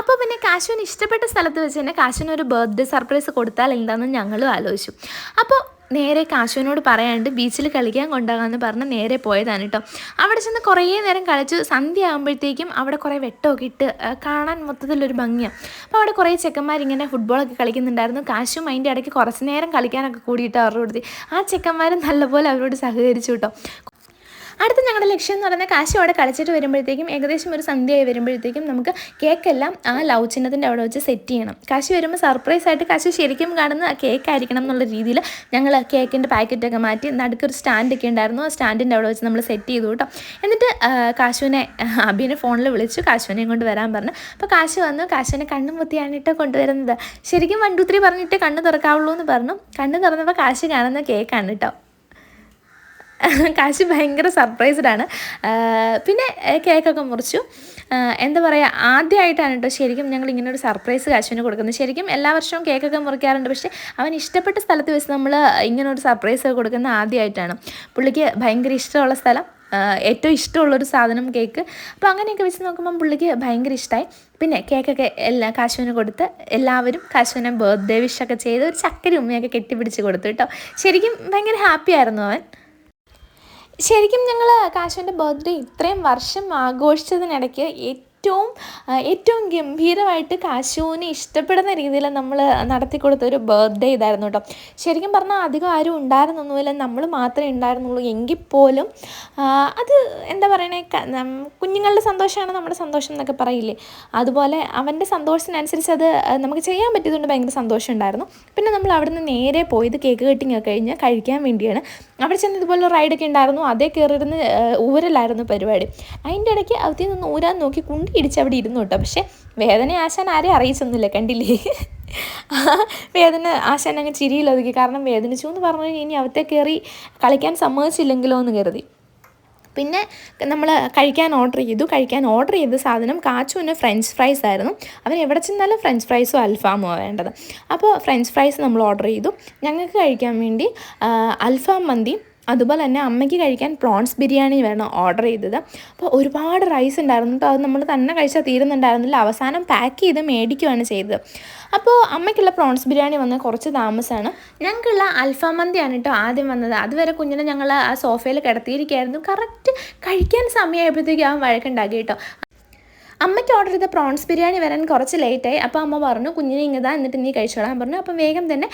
A: അപ്പോൾ പിന്നെ കാശുവിന് ഇഷ്ടപ്പെട്ട സ്ഥലത്ത് വെച്ച് തന്നെ കാശുവിന് ഒരു ബർത്ത്ഡേ സർപ്രൈസ് കൊടുത്താൽ എന്താണെന്ന് ഞങ്ങളും ആലോചിച്ചു. അപ്പോൾ നേരെ കാശുവിനോട് പറയാണ്ട് ബീച്ചിൽ കളിക്കാൻ കൊണ്ടാകാമെന്ന് പറഞ്ഞ് നേരെ പോയതാണ് കേട്ടോ അവിടെ ചെന്ന് കുറേ നേരം കളിച്ചു. സന്ധ്യ ആകുമ്പോഴത്തേക്കും അവിടെ കുറേ വെട്ടമൊക്കെ ഇട്ട് കാണാൻ മൊത്തത്തിലൊരു ഭംഗിയാണ് അപ്പോൾ അവിടെ കുറേ ചെക്കന്മാരിങ്ങനെ ഫുട്ബോളൊക്കെ കളിക്കുന്നുണ്ടായിരുന്നു. കാശും അതിന്റെ ഇടയ്ക്ക് കുറച്ച് നേരം കളിക്കാനൊക്കെ കൂടിയിട്ട് അവരുടെ ആ ചെക്കന്മാരും നല്ലപോലെ അവരോട് സഹകരിച്ചു കേട്ടോ അടുത്ത ഞങ്ങളുടെ ലക്ഷ്യം എന്ന് പറയുന്നത് കാശി അവിടെ കളിച്ചിട്ട് വരുമ്പോഴത്തേക്കും ഏകദേശം ഒരു സന്ധ്യയായി വരുമ്പോഴത്തേക്കും നമുക്ക് കേക്കെല്ലാം ആ ലവ് ചിഹ്നത്തിന്റെ അവിടെ വെച്ച് സെറ്റ് ചെയ്യണം. കാശി വരുമ്പോൾ സർപ്രൈസ് ആയിട്ട് കാശി ശരിക്കും കാണുന്ന ആ കേക്ക് ആയിരിക്കണം എന്നുള്ള രീതിയിൽ ഞങ്ങൾ കേക്കിന്റെ പാക്കറ്റൊക്കെ മാറ്റി നടുക്ക് നടുക്കൊരു സ്റ്റാൻഡൊക്കെ ഉണ്ടായിരുന്നു. ആ സ്റ്റാൻഡിന്റെ അവിടെ വെച്ച് നമ്മൾ സെറ്റ് ചെയ്തു കേട്ടോ. എന്നിട്ട് കാശുവിനെ അബിനെ ഫോണിൽ വിളിച്ചു. കാശുവിനെയും കൊണ്ട് വരാൻ പറഞ്ഞു. അപ്പോൾ കാശ് വന്നു. കാശുവിനെ കണ്ണും മുത്തിയാണ് കേട്ടോ കൊണ്ടുവരുന്നത്. ശരിക്കും വൺ ടു ത്രീ പറഞ്ഞിട്ട് കണ്ണ് തുറക്കാവുള്ളൂ എന്ന് പറഞ്ഞു. കണ്ണ് തുറന്നപ്പോൾ കാശ് കാണുന്ന കേക്കാണ് കേട്ടോ. കാശി ഭയങ്കര സർപ്രൈസ്ഡാണ് പിന്നെ കേക്കൊക്കെ മുറിച്ചു. എന്താ പറയുക ആദ്യമായിട്ടാണ് കേട്ടോ ശരിക്കും ഞങ്ങൾ ഇങ്ങനെ ഒരു സർപ്രൈസ് കാശുവിന് കൊടുക്കുന്നത്. ശരിക്കും എല്ലാ വർഷവും കേക്കൊക്കെ മുറിക്കാറുണ്ട്. പക്ഷേ അവൻ ഇഷ്ടപ്പെട്ട സ്ഥലത്ത് വെച്ച് നമ്മൾ ഇങ്ങനെ ഒരു സർപ്രൈസ് കൊടുക്കുന്ന ആദ്യമായിട്ടാണ് പുള്ളിക്ക് ഭയങ്കര ഇഷ്ടമുള്ള സ്ഥലം ഏറ്റവും ഇഷ്ടമുള്ളൊരു സാധനം കേക്ക് അപ്പോൾ അങ്ങനെയൊക്കെ വെച്ച് നോക്കുമ്പം പുള്ളിക്ക് ഭയങ്കര ഇഷ്ടമായി പിന്നെ കേക്കൊക്കെ എല്ലാ കാശുവിന് കൊടുത്ത് എല്ലാവരും കാശുവിനെ ബർത്ത്ഡേ വിഷൊക്കെ ചെയ്ത് ഒരു ചക്കര ഉമ്മയൊക്കെ കെട്ടിപ്പിടിച്ച് കൊടുത്തു കേട്ടോ ശരിക്കും ഭയങ്കര ഹാപ്പി ആയിരുന്നു അവൻ. ശരിക്കും ഞങ്ങൾ കാശുവിന്റെ ബർത്ത്ഡേ ഇത്രയും വർഷം ആഘോഷിച്ചതിനിടയ്ക്ക് ഏറ്റവും ആ, ഏറ്റവും ഗംഭീരമായിട്ട് കാശുവിനെ ഇഷ്ടപ്പെടുന്ന രീതിയിൽ നമ്മൾ നടത്തി കൊടുത്തൊരു ബർത്ത്ഡേ ഇതായിരുന്നു കേട്ടോ. ശരിക്കും പറഞ്ഞാൽ അധികം ആരും ഉണ്ടായിരുന്നൊന്നുമില്ല. നമ്മൾ മാത്രമേ ഉണ്ടായിരുന്നുള്ളൂ. എങ്കിൽ പോലും അത് എന്താ പറയണേ? കുഞ്ഞുങ്ങളുടെ സന്തോഷമാണ് നമ്മുടെ സന്തോഷം എന്നൊക്കെ പറയില്ലേ? അതുപോലെ അവന്റെ സന്തോഷത്തിനനുസരിച്ച് അത് നമുക്ക് ചെയ്യാൻ പറ്റിയതുകൊണ്ട് ഭയങ്കര സന്തോഷം ഉണ്ടായിരുന്നു. പിന്നെ നമ്മൾ അവിടെ നിന്ന് നേരെ പോയത് കേക്ക് കട്ടിങ് ഒക്കെ കഴിഞ്ഞ് കഴിക്കാൻ വേണ്ടിയാണ്. അവിടെ ചെന്ന് ഇതുപോലെ റൈഡൊക്കെ ഉണ്ടായിരുന്നു. അതേ കയറിയിരുന്ന് ഊരലായിരുന്നു പരിപാടി. അതിന്റെ ഇടയ്ക്ക് അവധി നിന്ന് ഊരാൻ നോക്കി. കുണ്ടി ഇടിച്ച് അവിടെ ഇരുന്നു കേട്ടോ. പക്ഷേ വേദന ആശാൻ ആരെയും അറിയിച്ചൊന്നുമില്ല കണ്ടില്ലേ? വേദന ആശാൻ അങ്ങ് ചിരിയിലൊതുക്കി കാരണം വേദനിച്ചു എന്ന് പറഞ്ഞു ഇനി അവത്തെ കയറി കളിക്കാൻ സമ്മതിച്ചില്ലെങ്കിലോ എന്ന് കരുതി. പിന്നെ നമ്മൾ കഴിക്കാൻ ഓർഡർ ചെയ്തു. കഴിക്കാൻ ഓർഡർ ചെയ്ത സാധനം കാച്ചുവിന് ഫ്രഞ്ച് ഫ്രൈസ് ആയിരുന്നു. അവൻ എവിടെ ചെന്നാലും ഫ്രഞ്ച് ഫ്രൈസോ അൽഫാമോ വേണ്ടത്. അപ്പോൾ ഫ്രഞ്ച് ഫ്രൈസ് നമ്മൾ ഓർഡർ ചെയ്തു. ഞങ്ങൾക്ക് കഴിക്കാൻ വേണ്ടി അൽഫാം മന്തി അതുപോലെ തന്നെ അമ്മയ്ക്ക് കഴിക്കാൻ പ്രോൺസ് ബിരിയാണി വേണം ഓർഡർ ചെയ്തത്. അപ്പോൾ ഒരുപാട് റൈസ് ഉണ്ടായിരുന്നു. കേട്ടോ അത് നമ്മൾ തന്നെ കഴിച്ചാൽ തീരുന്നുണ്ടായിരുന്നില്ല. അവസാനം പാക്ക് ചെയ്ത് മേടിക്കുകയാണ് ചെയ്തത്. അപ്പോൾ അമ്മയ്ക്കുള്ള പ്രോൺസ് ബിരിയാണി വന്ന് കുറച്ച് താമസമാണ് ഞങ്ങൾക്കുള്ള അൽഫാം മന്തിയാണ് കേട്ടോ ആദ്യം വന്നത്. അതുവരെ കുഞ്ഞിനെ ഞങ്ങൾ ആ സോഫയിൽ കിടത്തിയിരിക്കുകയായിരുന്നു. കറക്റ്റ് കഴിക്കാൻ സമയമായപ്പോഴത്തേക്കും ആ വഴക്കുണ്ടാക്കി കേട്ടോ അമ്മയ്ക്ക് ഓർഡർ ചെയ്ത പ്രോൺസ് ബിരിയാണി വരാൻ കുറച്ച് ലേറ്റായി അപ്പോൾ അമ്മ പറഞ്ഞു കുഞ്ഞിനെ ഇങ്ങതാ എന്നിട്ട് നീ കഴിച്ചോളാൻ പറഞ്ഞു അപ്പം വേഗം തന്നെ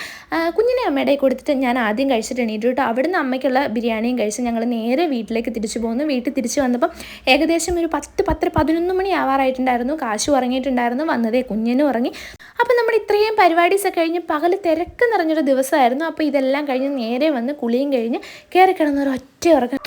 A: കുഞ്ഞിനെ അമ്മയുടെ കൊടുത്തിട്ട് ഞാൻ ആദ്യം കഴിച്ചിട്ട് എണീറ്റു കേട്ടോ അവിടുന്ന് അമ്മയ്ക്കുള്ള ബിരിയാണിയും കഴിച്ച് ഞങ്ങൾ നേരെ വീട്ടിലേക്ക് തിരിച്ചു പോകുന്നു വീട്ടിൽ തിരിച്ചു വന്നപ്പം ഏകദേശം ഒരു പത്ത് പത്തര പതിനൊന്ന് മണി ആവാറായിട്ടുണ്ടായിരുന്നു. കാശു ഉറങ്ങിയിട്ടുണ്ടായിരുന്നു. വന്നതേ കുഞ്ഞിനും ഉറങ്ങി. അപ്പം നമ്മൾ ഇത്രയും പരിപാടീസൊക്കെ കഴിഞ്ഞ് പകൽ തിരക്ക് നിറഞ്ഞൊരു ദിവസമായിരുന്നു. അപ്പോൾ ഇതെല്ലാം കഴിഞ്ഞ് നേരെ വന്ന് കുളിയും കഴിഞ്ഞ് കയറി കിടന്നൊരു ഒറ്റ ഉറക്കം.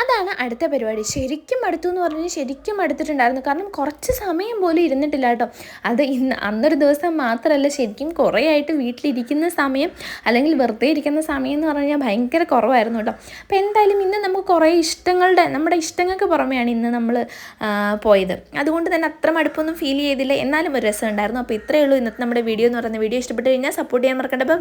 A: അതാണ് അടുത്ത പരിപാടി. ശരിക്കും അടുത്തു എന്ന് പറഞ്ഞാൽ ശരിക്കും അടുത്തിട്ടുണ്ടായിരുന്നു. കാരണം കുറച്ച് സമയം പോലും ഇരുന്നിട്ടില്ല കേട്ടോ. അത് ഇന്ന് അന്നൊരു ദിവസം മാത്രമല്ല ശരിക്കും കുറേ ആയിട്ട് വീട്ടിലിരിക്കുന്ന സമയം അല്ലെങ്കിൽ വെറുതെ ഇരിക്കുന്ന സമയം എന്ന് പറഞ്ഞാൽ ഭയങ്കര കുറവായിരുന്നു കേട്ടോ. അപ്പോൾ എന്തായാലും ഇന്ന് നമുക്ക് കുറേ ഇഷ്ടങ്ങളുടെ നമ്മുടെ ഇഷ്ടങ്ങൾക്ക് പുറമെയാണ് ഇന്ന് നമ്മൾ പോയത്. അതുകൊണ്ട് തന്നെ അത്ര മടുപ്പൊന്നും ഫീൽ ചെയ്തില്ല. എന്നാലും ഒരു രസം ഉണ്ടായിരുന്നു അപ്പോൾ ഇത്രയേ ഉള്ളൂ ഇന്നത്തെ നമ്മുടെ വീഡിയോ എന്ന് പറയുന്ന വീഡിയോ ഇഷ്ടപ്പെട്ട് കഴിഞ്ഞാൽ സപ്പോർട്ട് ചെയ്യാൻ മറക്കേണ്ടപ്പോൾ